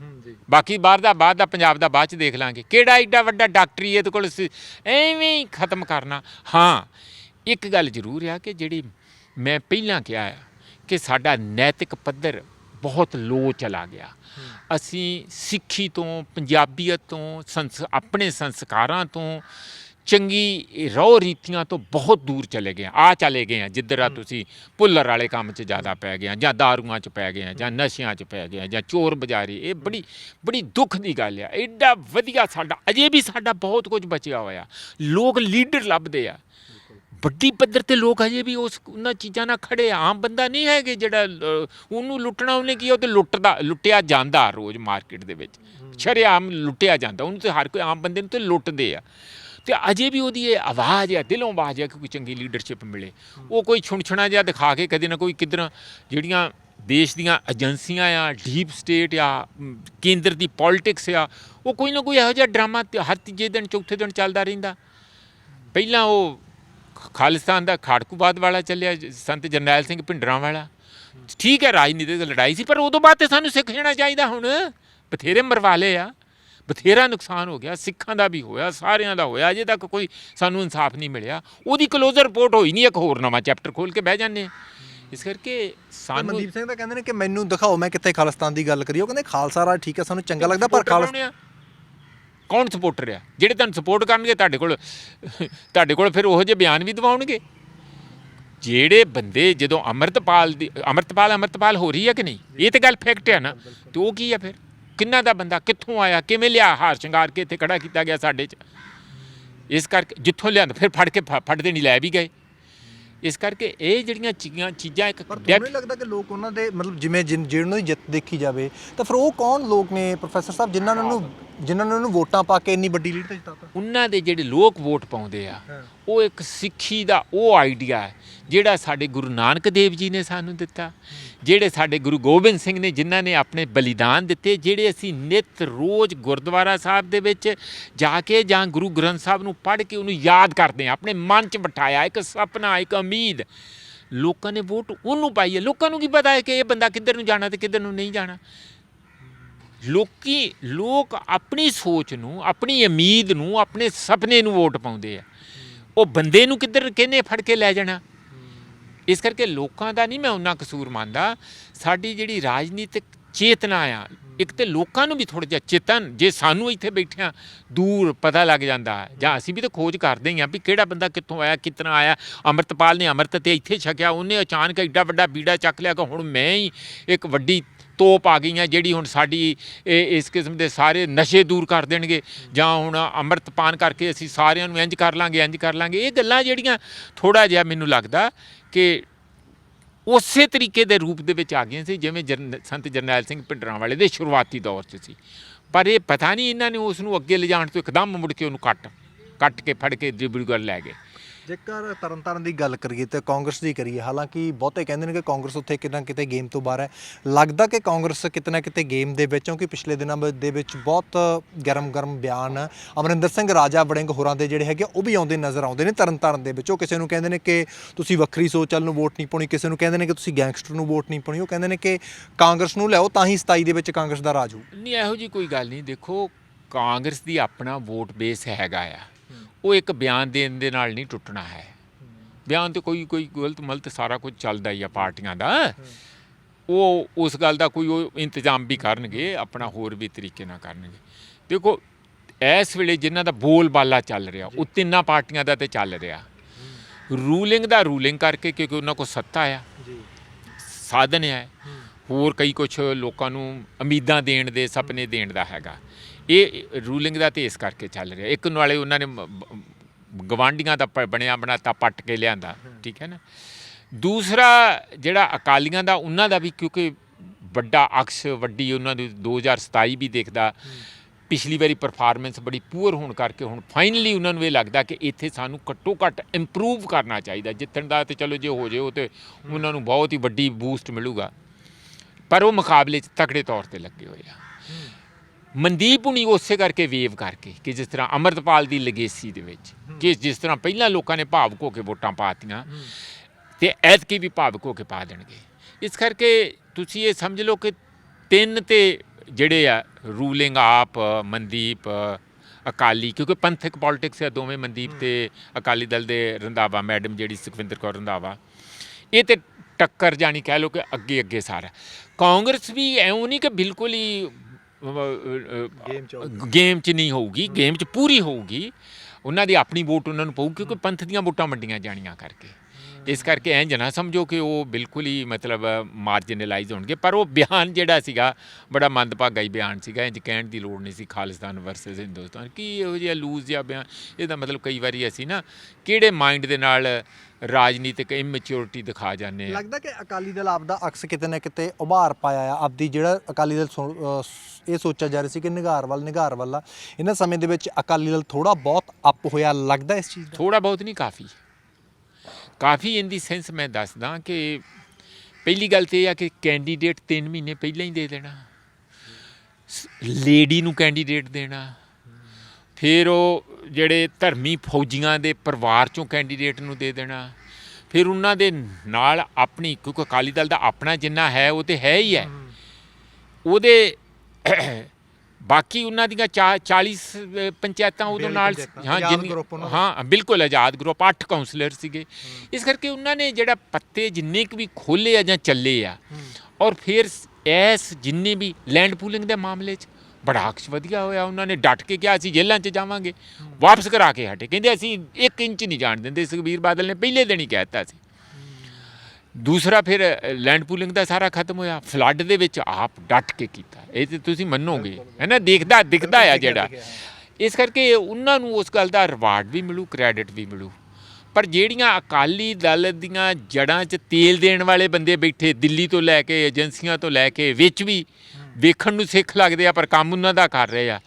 ਬਾਕੀ ਬਾਹਰ ਦਾ ਬਾਅਦ ਦਾ ਪੰਜਾਬ ਦਾ ਬਾਅਦ ਚ ਦੇਖ ਲਾਂਗੇ। ਕਿਹੜਾ ਐਡਾ ਵੱਡਾ ਡਾਕਟਰੀ ਇਹਦੇ ਕੋਲ ਸੀ ਐਵੇਂ ਹੀ ਖਤਮ ਕਰਨਾ। ਹਾਂ ਇੱਕ ਗੱਲ ਜ਼ਰੂਰ ਆ ਕਿ ਜਿਹੜੀ ਮੈਂ ਪਹਿਲਾਂ ਕਿਹਾ ਆ ਕਿ ਸਾਡਾ ਨੈਤਿਕ ਪੱਧਰ ਬਹੁਤ ਲੋ ਚਲਾ ਗਿਆ। ਅਸੀਂ ਸਿੱਖੀ ਤੋਂ ਪੰਜਾਬੀਅਤ ਤੋਂ ਸੰਸ ਆਪਣੇ ਸੰਸਕਾਰਾਂ ਤੋਂ ਚੰਗੀ ਰਹੁ ਰੀਤੀਆਂ ਤੋਂ ਬਹੁਤ ਦੂਰ ਚਲੇ ਗਏ ਆ। ਚਲੇ ਗਏ ਆ ਜਿੱਧਰ ਆ ਤੁਸੀਂ ਪੁੱਲਰ ਵਾਲੇ ਕੰਮ 'ਚ ਜ਼ਿਆਦਾ ਪੈ ਗਏ ਆ ਜਾਂ ਦਾਰੂਆਂ 'ਚ ਪੈ ਗਏ ਆ ਜਾਂ ਨਸ਼ਿਆਂ 'ਚ ਪੈ ਗਏ ਆ ਜਾਂ ਚੋਰ ਬਜ਼ਾਰੀ। ਇਹ ਬੜੀ ਬੜੀ ਦੁੱਖ ਦੀ ਗੱਲ ਆ। ਐਡਾ ਵਧੀਆ ਸਾਡਾ ਅਜੇ ਵੀ ਸਾਡਾ ਬਹੁਤ ਕੁਝ ਬਚਿਆ ਹੋਇਆ। ਲੋਕ ਲੀਡਰ ਲੱਭਦੇ ਆ। ਵੱਡੀ ਪੱਧਰ ਤੇ ਲੋਕ ਹਜੇ ਵੀ ਉਸ ਉਹਨਾਂ ਚੀਜ਼ਾਂ ਨਾਲ ਖੜੇ ਆਮ ਬੰਦਾ ਨਹੀਂ ਹੈਗੇ ਜਿਹੜਾ ਉਹਨੂੰ ਲੁੱਟਣਾ, ਉਹਨੇ ਕੀ ਉਹ ਤੇ ਲੁੱਟਦਾ, ਲੁੱਟਿਆ ਜਾਂਦਾ ਰੋਜ਼ ਮਾਰਕੀਟ ਦੇ ਵਿੱਚ। ਸ਼ਰੇਆਮ ਲੁੱਟਿਆ ਜਾਂਦਾ। ਉਹਨੂੰ ਤੇ ਹਰ ਕੋਈ ਆਮ ਬੰਦੇ ਨੂੰ ਤੇ ਲੁੱਟਦੇ ਆ। ਤੇ ਅਜੇ ਵੀ ਉਹਦੀ ਇਹ ਆਵਾਜ਼ ਆ, ਦਿਲੋਂ ਆਵਾਜ਼ ਆ ਕਿ ਕੋਈ ਚੰਗੀ ਲੀਡਰਸ਼ਿਪ ਮਿਲੇ। ਉਹ ਕੋਈ ਛੁਣਛਣਾ ਜਿਹਾ ਦਿਖਾ ਕੇ ਕਦੇ ਨਾ ਕੋਈ ਕਿਧਰ ਜਿਹੜੀਆਂ ਦੇਸ਼ ਦੀਆਂ ਏਜੰਸੀਆਂ ਆ ਡੀਪ ਸਟੇਟ ਆ ਕੇਂਦਰ ਦੀ ਪੋਲਿਟਿਕਸ ਆ, ਉਹ ਕੋਈ ਨਾ ਕੋਈ ਇਹੋ ਜਿਹਾ ਡਰਾਮਾ ਹਰ ਤੀਜੇ ਦਿਨ, ਚੌਥੇ ਦਿਨ ਚੱਲਦਾ ਰਹਿੰਦਾ। ਪਹਿਲਾਂ ਉਹ ਖਾਲਿਸਤਾਨ ਦਾ ਖਾੜਕੂਬਾਦ ਵਾਲਾ ਚੱਲਿਆ ਸੰਤ ਜਰਨੈਲ ਸਿੰਘ ਭਿੰਡਰਾਂ ਵਾਲਾ। ਠੀਕ ਹੈ ਰਾਜਨੀਤਿਕ ਲੜਾਈ ਸੀ ਪਰ ਉਦੋਂ ਬਾਅਦ ਤੇ ਸਾਨੂੰ ਸਿੱਖ ਜਾਣਾ ਚਾਹੀਦਾ ਹੁਣ। ਬਥੇਰੇ ਮਰਵਾ ਲਏ ਆ ਬਥੇਰਾ ਨੁਕਸਾਨ ਹੋ ਗਿਆ ਸਿੱਖਾਂ ਦਾ ਵੀ ਹੋਇਆ ਸਾਰਿਆਂ ਦਾ ਹੋਇਆ ਅਜੇ ਤੱਕ ਕੋਈ ਸਾਨੂੰ ਇਨਸਾਫ ਨਹੀਂ ਮਿਲਿਆ। ਉਹਦੀ ਕਲੋਜ਼ਰ ਰਿਪੋਰਟ ਹੋਈ ਨਹੀਂ ਇੱਕ ਹੋਰ ਨਵਾਂ ਚੈਪਟਰ ਖੋਲ ਕੇ ਬਹਿ ਜਾਂਦੇ। ਇਸ ਕਰਕੇ ਸਾਨੂੰ ਮਨਦੀਪ ਸਿੰਘ ਤਾਂ ਕਹਿੰਦੇ ਨੇ ਕਿ ਮੈਨੂੰ ਦਿਖਾਓ ਮੈਂ ਕਿੱਥੇ ਖਾਲਿਸਤਾਨ ਦੀ ਗੱਲ ਕਰੀ ਉਹ ਕਹਿੰਦੇ ਖਾਲਸਾ ਰਾਜ ਠੀਕ ਹੈ ਸਾਨੂੰ ਚੰਗਾ ਲੱਗਦਾ ਪਰ ਖਾਲਸਾ ਕੌਣ ਸਪੋਰਟਰ ਆ? ਜਿਹੜੇ ਤੁਹਾਨੂੰ ਸਪੋਰਟ ਕਰਨਗੇ ਤੁਹਾਡੇ ਕੋਲ ਤੁਹਾਡੇ ਕੋਲ ਫਿਰ ਉਹੋ ਜਿਹੇ ਬਿਆਨ ਵੀ ਦਿਵਾਉਣਗੇ। ਜਿਹੜੇ ਬੰਦੇ ਜਦੋਂ ਅਮਰਤਪਾਲ ਦੀ ਅਮਰਤਪਾਲ ਅਮਰਤਪਾਲ ਹੋ ਰਹੀ ਹੈ ਕਿ ਨਹੀਂ? ਇਹ ਤੇ ਗੱਲ ਫੈਕਟ ਹੈ ਨਾ। ਤੇ ਉਹ ਕੀ ਆ ਫਿਰ? ਕਿੰਨਾ ਦਾ ਬੰਦਾ ਕਿੱਥੋਂ ਆਇਆ? ਕਿਵੇਂ ਲਿਆ? ਹਾਰ ਸ਼ਿੰਗਾਰ ਕੇ ਇੱਥੇ ਖੜਾ ਕੀਤਾ ਗਿਆ ਸਾਡੇ 'ਚ। ਇਸ ਕਰਕੇ ਜਿੱਥੋਂ ਲਿਆਂਦਾ ਫਿਰ ਫੜ ਕੇ ਫ- ਫੜਦੇ ਨਹੀਂ ਲੈ ਵੀ ਗਏ। ਇਸ ਕਰਕੇ ਇਹ ਜਿਹੜੀਆਂ ਚੀਜ਼ਾਂ ਚੀਜ਼ਾਂ ਇੱਕ ਪਰ ਤੁਹਾਨੂੰ ਡੈਕ ਨਹੀਂ ਲੱਗਦਾ ਕਿ ਲੋਕ ਉਹਨਾਂ ਦੇ ਮਤਲਬ ਜਿਵੇਂ ਜਿਹਨਾਂ ਦੀ ਜਿੱਤ ਦੇਖੀ ਜਾਵੇ ਤਾਂ ਫਿਰ ਉਹ ਕੌਣ ਲੋਕ ਨੇ ਪ੍ਰੋਫੈਸਰ ਸਾਹਿਬ ਜਿਨ੍ਹਾਂ ਨੇ ਜਿਨ੍ਹਾਂ ਨੇ ਉਹਨੂੰ ਵੋਟਾਂ ਪਾ ਕੇ ਇੰਨੀ ਵੱਡੀ ਲੀਡ ਤੇ ਜਿਤਾਤਾ ਉਹਨਾਂ ਦੇ ਜਿਹੜੇ ਲੋਕ ਵੋਟ ਪਾਉਂਦੇ ਆ ਹਾਂ। ਉਹ ਇੱਕ ਸਿੱਖੀ ਦਾ ਉਹ ਆਈਡੀਆ ਹੈ ਜਿਹੜਾ ਸਾਡੇ ਗੁਰੂ ਨਾਨਕ ਦੇਵ ਜੀ ਨੇ ਸਾਨੂੰ ਦਿੱਤਾ ਜਿਹੜੇ ਸਾਡੇ ਗੁਰੂ ਗੋਬਿੰਦ ਸਿੰਘ ਨੇ ਜਿਨ੍ਹਾਂ ਨੇ ਆਪਣੇ ਬਲੀਦਾਨ ਦਿੱਤੇ ਜਿਹੜੇ ਅਸੀਂ ਨਿਤ ਰੋਜ਼ ਗੁਰਦੁਆਰਾ ਸਾਹਿਬ ਦੇ ਵਿੱਚ ਜਾ ਕੇ ਜਾਂ ਗੁਰੂ ਗ੍ਰੰਥ ਸਾਹਿਬ ਨੂੰ ਪੜ੍ਹ ਕੇ ਉਹਨੂੰ ਯਾਦ ਕਰਦੇ ਆ ਆਪਣੇ ਮਨ 'ਚ ਬਿਠਾਇਆ ਇੱਕ ਸੁਪਨਾ ਇੱਕ ਉਮੀਦ। ਲੋਕਾਂ ਨੇ ਵੋਟ ਉਹਨੂੰ ਪਾਈ ਹੈ ਲੋਕਾਂ ਨੂੰ ਕੀ ਪਤਾ ਹੈ ਕਿ ਇਹ ਬੰਦਾ ਕਿੱਧਰ ਨੂੰ ਜਾਣਾ ਤੇ ਕਿੱਧਰ ਨੂੰ ਨਹੀਂ ਜਾਣਾ। ਲੋਕੀ, ਲੋਕ ਆਪਣੀ ਸੋਚ ਨੂੰ, ਆਪਣੀ ਉਮੀਦ ਨੂੰ, ਆਪਣੇ ਸੁਪਨੇ ਨੂੰ ਵੋਟ ਪਾਉਂਦੇ ਆ। ਉਹ ਬੰਦੇ ਨੂੰ ਕਿੱਧਰ ਕਿਹਨੇ ਫੜ ਕੇ ਲੈ ਜਾਣਾ। ਇਸ ਕਰਕੇ ਲੋਕਾਂ ਦਾ ਨਹੀਂ ਮੈਂ ਉਹਨਾਂ ਕਸੂਰ ਮੰਨਦਾ, ਸਾਡੀ ਜਿਹੜੀ ਰਾਜਨੀਤਿਕ ਚੇਤਨਾ ਆ, ਇੱਕ ਤੇ ਲੋਕਾਂ ਨੂੰ ਵੀ ਥੋੜਾ ਜਿਹਾ ਚੇਤਨ, ਜੇ ਸਾਨੂੰ ਇੱਥੇ ਬੈਠਿਆਂ ਦੂਰ ਪਤਾ ਲੱਗ ਜਾਂਦਾ, ਜਾਂ ਅਸੀਂ ਵੀ ਤਾਂ ਖੋਜ ਕਰਦੇ ਹੀ ਆ ਵੀ ਕਿਹੜਾ ਬੰਦਾ ਕਿੱਥੋਂ ਆਇਆ, ਕਿਤਨਾ ਆਇਆ। ਅਮਰਤਪਾਲ ਨੇ ਅਮਰਤ ਤੇ ਇੱਥੇ ਛਕਿਆ, ਉਹਨੇ ਅਚਾਨਕ ਐਡਾ ਵੱਡਾ ਬੀੜਾ ਚੱਕ ਲਿਆ ਕਿ ਹੁਣ ਮੈਂ ਹੀ ਇੱਕ ਵੱਡੀ ਤੋਪ ਆ ਗਈਆਂ, ਜਿਹੜੀ ਹੁਣ ਸਾਡੀ ਇਹ ਇਸ ਕਿਸਮ ਦੇ ਸਾਰੇ ਨਸ਼ੇ ਦੂਰ ਕਰ ਦੇਣਗੇ, ਜਾਂ ਹੁਣ ਅੰਮ੍ਰਿਤਪਾਨ ਕਰਕੇ ਅਸੀਂ ਸਾਰਿਆਂ ਨੂੰ ਇੰਜ ਕਰ ਲਾਂਗੇ, ਇੰਜ ਕਰ ਲਾਂਗੇ। ਇਹ ਗੱਲਾਂ ਜਿਹੜੀਆਂ ਥੋੜਾ ਜਿਹਾ ਮੈਨੂੰ ਲੱਗਦਾ ਕਿ ਉਸੇ ਤਰੀਕੇ ਦੇ ਰੂਪ ਦੇ ਵਿੱਚ ਆ ਗਈਆਂ ਸੀ, ਜਿਵੇਂ ਜਰਨ- ਸੰਤ ਜਰਨੈਲ ਸਿੰਘ ਭਿੰਡਰਾਂ ਵਾਲੇ ਦੇ ਸ਼ੁਰੂਆਤੀ ਦੌਰ 'ਚ ਸੀ। ਪਰ ਇਹ ਪਤਾ ਨਹੀਂ ਇਹਨਾਂ ਨੇ ਉਸ ਨੂੰ ਅੱਗੇ ਲਿਜਾਣ ਤੋਂ ਇੱਕਦਮ ਮੁੜ ਕੇ ਉਹਨੂੰ ਕੱਟ ਕੱਟ ਕੇ, ਫੜ ਕੇ ਡਿਬਰੂਗੜ੍ਹ ਲੈ ਗਏ। ਜੇਕਰ ਤਰਨਤਾਰਨ ਦੀ ਗੱਲ ਕਰੀਏ ਤੇ ਕਾਂਗਰਸ ਦੀ ਕਰੀਏ, ਹਾਲਾਂਕਿ ਬਹੁਤੇ ਕਹਿੰਦੇ ਨੇ ਕਿ ਕਾਂਗਰਸ ਉੱਥੇ ਕਿਤੇ ਨਾ ਕਿਤੇ ਗੇਮ ਤੋਂ ਬਾਹਰ ਹੈ। ਲੱਗਦਾ ਕਿ ਕਾਂਗਰਸ ਕਿਤੇ ਨਾ ਕਿਤੇ ਗੇਮ ਦੇ ਵਿੱਚ, ਕਿਉਂਕਿ ਪਿਛਲੇ ਦਿਨਾਂ ਦੇ ਵਿੱਚ ਬਹੁਤ ਗਰਮ-ਗਰਮ ਬਿਆਨ ਅਮਰਿੰਦਰ ਸਿੰਘ, ਰਾਜਾ ਵੜਿੰਗ ਹੋਰਾਂ ਦੇ ਜਿਹੜੇ ਹੈਗੇ ਉਹ ਵੀ ਆਉਂਦੇ ਨਜ਼ਰ ਆਉਂਦੇ ਨੇ ਤਰਨਤਾਰਨ ਦੇ ਵਿੱਚ। ਉਹ ਕਿਸੇ ਨੂੰ ਕਹਿੰਦੇ ਨੇ ਕਿ ਤੁਸੀਂ ਵੱਖਰੀ ਸੋਚ ਵਾਲ ਨੂੰ ਵੋਟ ਨਹੀਂ ਪਾਉਣੀ, ਕਿਸੇ ਨੂੰ ਕਹਿੰਦੇ ਨੇ ਕਿ ਤੁਸੀਂ ਗੈਂਗਸਟਰ ਨੂੰ ਵੋਟ ਨਹੀਂ ਪਾਉਣੀ, ਉਹ ਕਹਿੰਦੇ ਨੇ ਕਿ ਕਾਂਗਰਸ ਨੂੰ ਲਿਆਓ, ਤਾਂ ਹੀ 27 ਦੇ ਵਿੱਚ ਕਾਂਗਰਸ ਦਾ ਰਾਜ ਹੋਊ। ਨਹੀਂ, ਇਹੋ ਜੀ ਕੋਈ ਗੱਲ ਨਹੀਂ। ਦੇਖੋ, ਕਾਂਗਰਸ ਦੀ ਆਪਣਾ ਵੋਟ ਬੇਸ ਹੈਗਾ ਆ। ਉਹ ਇੱਕ ਬਿਆਨ ਦੇਣ ਦੇ ਨਾਲ ਨਹੀਂ ਟੁੱਟਣਾ ਹੈ। ਬਿਆਨ ਤੇ ਕੋਈ ਕੋਈ ਗਲਤ ਮਲਤ ਸਾਰਾ ਕੁਝ ਚੱਲਦਾ ਹੀ ਆ ਪਾਰਟੀਆਂ ਦਾ। ਉਹ ਉਸ ਗੱਲ ਦਾ ਕੋਈ ਉਹ ਇੰਤਜ਼ਾਮ ਵੀ ਕਰਨਗੇ ਆਪਣਾ ਹੋਰ ਵੀ ਤਰੀਕੇ ਨਾਲ ਕਰਨਗੇ। ਦੇਖੋ ਇਸ ਵੇਲੇ ਜਿਨ੍ਹਾਂ ਦਾ ਬੋਲ ਬਾਲਾ ਚੱਲ ਰਿਹਾ ਉਹ ਤਿੰਨਾਂ ਪਾਰਟੀਆਂ ਦਾ ਤੇ ਚੱਲ ਰਿਹਾ। ਰੂਲਿੰਗ ਦਾ ਰੂਲਿੰਗ ਕਰਕੇ ਕਿਉਂਕਿ ਉਹਨਾਂ ਕੋਲ ਸੱਤਾ ਆ। ਜੀ। ਸਾਧਨ ਹੈ। ਹੋਰ ਕਈ ਕੁਝ ਲੋਕਾਂ ਨੂੰ ਉਮੀਦਾਂ ਦੇਣ ਦੇ ਸੁਪਨੇ ਦੇਣ ਦਾ ਹੈਗਾ। ਇਹ ਰੂਲਿੰਗ ਦਾ ਤੇ ਇਸ ਕਰਕੇ ਚੱਲ ਰਿਹਾ। ਇੱਕ ਨਾਲੇ ਉਹਨਾਂ ਨੇ ਮ- ਗਵਾਂਡੀਆਂ ਦਾ ਪ- ਬਣਿਆ ਬਣਾਤਾ, ਪੱਟ ਕੇ ਲਿਆਂਦਾ, ਠੀਕ ਹੈ ਨਾ? ਦੂਸਰਾ ਜਿਹੜਾ ਅਕਾਲੀਆਂ ਦਾ, ਉਹਨਾਂ ਦਾ ਵੀ ਕਿਉਂਕਿ ਵੱਡਾ ਅਕਸ, ਵੱਡੀ ਉਹਨਾਂ ਦੀ 2027 ਵੀ ਦੇਖਦਾ। ਪਿਛਲੀ ਵਾਰੀ ਪਰਫਾਰਮੈਂਸ ਬੜੀ ਪੂਅਰ ਹੋਣ ਕਰਕੇ ਹੁਣ ਫਾਈਨਲੀ ਉਹਨਾਂ ਨੂੰ ਇਹ ਲੱਗਦਾ ਕਿ ਇੱਥੇ ਸਾਨੂੰ ਘੱਟੋ ਘੱਟ ਇੰਪਰੂਵ ਕਰਨਾ ਚਾਹੀਦਾ। ਜਿੱਤਣ ਦਾ ਤੇ ਚਲੋ ਜੇ ਹੋ ਜੇ ਉਹ ਤੇ ਉਹਨਾਂ ਨੂੰ ਬਹੁਤ ਹੀ ਵੱਡੀ ਬੂਸਟ ਮਿਲੂਗਾ। ਪਰ ਉਹ ਮੁਕਾਬਲੇ 'ਚ ਤਕੜੇ ਤੌਰ ਤੇ ਲੱਗੇ ਹੋਏ ਆ। ਮਨਦੀਪ ਹੁਣੀ ਉਸੇ ਕਰਕੇ ਵੇਵ ਕਰਕੇ ਕਿ ਜਿਸ ਤਰ੍ਹਾਂ ਅਮਰਤਪਾਲ ਦੀ ਲੈਗੇਸੀ ਦੇ ਵਿੱਚ ਕਿ ਜਿਸ ਤਰ੍ਹਾਂ ਪਹਿਲਾਂ ਲੋਕਾਂ ਨੇ ਭਾਵੁਕ ਹੋ ਕੇ ਵੋਟਾਂ ਪਾਤੀਆਂ ਤੇ ਐਤਕੀ ਵੀ ਭਾਵੁਕ ਹੋ ਕੇ ਪਾ ਦੇਣਗੇ। ਇਸ ਕਰਕੇ ਤੁਸੀਂ ਇਹ ਸਮਝ ਲਓ ਕਿ ਤਿੰਨ ਤੇ ਜਿਹੜੇ ਆ ਰੂਲਿੰਗ ਆਪ ਮਨਦੀਪ ਅਕਾਲੀ ਕਿਉਂਕਿ ਪੰਥਕ ਪੋਲਿਟਿਕਸ ਹੈ ਦੋਵੇਂ ਮਨਦੀਪ ਤੇ ਅਕਾਲੀ ਦਲ ਦੇ ਰੰਧਾਵਾ ਮੈਡਮ ਜਿਹੜੀ ਸੁਖਵਿੰਦਰ ਕੌਰ ਰੰਧਾਵਾ। ਇਹ ਤੇ ਟੱਕਰ ਜਾਣੀ ਕਹਿ ਲਓ ਕਿ ਅੱਗੇ ਅੱਗੇ ਸਾਰਾ। ਕਾਂਗਰਸ ਵੀ ਐਉਂ ਨਹੀਂ ਕਿ ਬਿਲਕੁਲ ਹੀ ਗੇਮ ਚ ਗੇਮ 'ਚ ਨਹੀਂ ਹੋਊਗੀ ਗੇਮ 'ਚ ਪੂਰੀ ਹੋਊਗੀ। ਉਹਨਾਂ ਦੀ ਆਪਣੀ ਵੋਟ ਉਹਨਾਂ ਨੂੰ ਪਊ ਕਿਉਂਕਿ ਪੰਥ ਦੀਆਂ ਵੋਟਾਂ ਵੰਡੀਆਂ ਜਾਣੀਆਂ ਕਰਕੇ। ਇਸ ਕਰਕੇ ਐਂ ਜਨਾ ਸਮਝੋ ਕਿ ਉਹ ਬਿਲਕੁਲ ਹੀ ਮਤਲਬ ਮਾਰਜਨਲਾਈਜ਼ ਹੋਣਗੇ। ਪਰ ਉਹ ਬਿਆਨ ਜਿਹੜਾ ਸੀਗਾ ਬੜਾ ਮੰਦਭਾਗਾ ਹੀ ਬਿਆਨ ਸੀਗਾ ਇੰਜ ਕਹਿਣ ਦੀ ਲੋੜ ਨਹੀਂ ਸੀ ਖਾਲਿਸਤਾਨ ਵਰਸਸ ਹਿੰਦੁਸਤਾਨ। ਕੀ ਇਹੋ ਜਿਹਾ ਲੂਜ਼ ਜਿਹਾ ਬਿਆਨ? ਇਹਦਾ ਮਤਲਬ ਕਈ ਵਾਰੀ ਅਸੀਂ ਨਾ ਕਿਹੜੇ ਮਾਈਂਡ ਦੇ ਨਾਲ ਰਾਜਨੀਤਿਕ ਇਮੈਚੁਰਿਟੀ ਦਿਖਾ ਜਾਂਦੇ ਆ। ਲੱਗਦਾ ਕਿ ਅਕਾਲੀ ਦਲ ਆਪਦਾ ਅਕਸ ਕਿਤੇ ਨਾ ਕਿਤੇ ਉਭਾਰ ਪਾਇਆ ਆ। ਆਪਦੀ ਜਿਹੜਾ ਅਕਾਲੀ ਦਲ ਸੋ- ਅਹ ਇਹ ਸੋਚਿਆ ਜਾ ਰਿਹਾ ਸੀ ਕਿ ਨਿਗਾਰ ਵੱਲ ਨਿਗਾਰ ਵੱਲ ਆ। ਇਹਨਾਂ ਸਮੇਂ ਦੇ ਵਿੱਚ ਅਕਾਲੀ ਦਲ ਥੋੜਾ ਬਹੁਤ ਅਪ ਹੋਇਆ। ਲੱਗਦਾ ਇਸ ਚੀਜ਼ ਦਾ? ਥੋੜਾ ਬਹੁਤ ਨਹੀਂ ਕਾਫੀ। ਕਾਫੀ ਇਨ ਦੀ ਸੈਂਸ ਮੈਂ ਦੱਸਦਾ ਕਿ ਪਹਿਲੀ ਗੱਲ ਤੇ ਇਹ ਆ ਕਿ ਕੈਂਡੀਡੇਟ 3 ਮਹੀਨੇ ਪਹਿਲਾਂ ਹੀ ਦੇ ਦੇਣਾ। ਲੇਡੀ ਨੂੰ ਕੈਂਡੀਡੇਟ ਦੇਣਾ। ਫਿਰ ਉਹ ਜਿਹੜੇ ਧਰਮੀ ਫੌਜੀਆਂ ਦੇ ਪਰਿਵਾਰ ਚੋਂ ਕੈਂਡੀਡੇਟ ਨੂੰ ਦੇ ਦੇਣਾ। ਫਿਰ ਉਹਨਾਂ ਦੇ ਨਾਲ ਆਪਣੀ ਕਿਉਂਕਿ ਅਕਾਲੀ ਦਲ ਦਾ ਆਪਣਾ ਜਿੰਨਾ ਹੈ ਉਹ ਤੇ ਹੈ ਹੀ ਹੈ। ਉਹਦੇ ਬਾਕੀ ਉਹਨਾਂ ਦੀਆਂ ਚਾ- 40 ਅਹ, ਪੰਚਾਇਤਾਂ 42 ਨਾਲ ਹਾਂ ਜਿੰਨੀ। ਹਾਂ ਬਿਲਕੁਲ ਆਜ਼ਾਦ ਗਰੁੱਪ 8 ਕਾਉਂਸਲਰ ਸੀਗੇ। ਇਸ ਕਰਕੇ ਉਹਨਾਂ ਨੇ ਜਿਹੜਾ ਪੱਤੇ ਜਿੰਨੇ ਕੁ ਵੀ ਖੋਲੇ ਆ ਜਾਂ ਚੱਲੇ ਆ ਔਰ ਫਿਰ ਐਸ ਜਿੰਨੇ ਵੀ ਲੈਂਡ ਪੂਲਿੰਗ ਦੇ ਮਾਮਲੇ 'ਚ ਬੜਾ ਅਕਸ਼ ਵਧੀਆ ਹੋਇਆ ਉਹਨਾਂ ਨੇ ਡਟ ਕੇ ਕਿਹਾ ਅਸੀਂ ਜੇਲ੍ਹਾਂ 'ਚ ਜਾਵਾਂਗੇ। ਵਾਪਸ ਕਰਾ ਕੇ ਹਟੇ। ਕਹਿੰਦੇ ਅਸੀਂ 1 ਇੰਚ ਨਹੀਂ ਜਾਣ ਦਿੰਦੇ ਸੁਖਬੀਰ ਬਾਦਲ ਨੇ ਪਹਿਲੇ ਦਿਨ ਹੀ ਕਹਿ ਦਿੱਤਾ ਸੀ। ਦੂਸਰਾ ਫਿਰ ਲੈਂਡ ਪੂਲਿੰਗ ਦਾ ਸਾਰਾ ਖਤਮ ਹੋਇਆ। ਫਲੱਡ ਦੇ ਵਿੱਚ ਆਪ ਡਟ ਕੇ ਕੀਤਾ। ਇਹ ਤੇ ਤੁਸੀਂ ਮੰਨੋਗੇ। ਹੈ ਨਾ? ਦੇਖਦਾ ਦਿਖਦਾ ਆ ਜਿਹੜਾ। ਇਸ ਕਰਕੇ ਉਹਨਾਂ ਨੂੰ ਉਸ ਗੱਲ ਦਾ ਰਿਵਾਰਡ ਵੀ ਮਿਲੂ ਕ੍ਰੈਡਿਟ ਵੀ ਮਿਲੂ। ਪਰ ਜਿਹੜੀਆਂ ਅਕਾਲੀ ਦਲ ਦੀਆਂ ਜੜਾਂ 'ਚ ਤੇਲ ਦੇਣ ਵਾਲੇ ਬੰਦੇ ਬੈਠੇ ਦਿੱਲੀ ਤੋਂ ਲੈ ਕੇ ਏਜੰਸੀਆਂ ਤੋਂ ਲੈ ਕੇ ਵਿੱਚ ਵੀ ਵੇਖਣ ਨੂੰ ਸਿੱਖ ਲੱਗਦੇ ਆ, ਪਰ ਕੰਮ ਉਹਨਾਂ ਦਾ ਕਰ ਰਹੇ ਆ।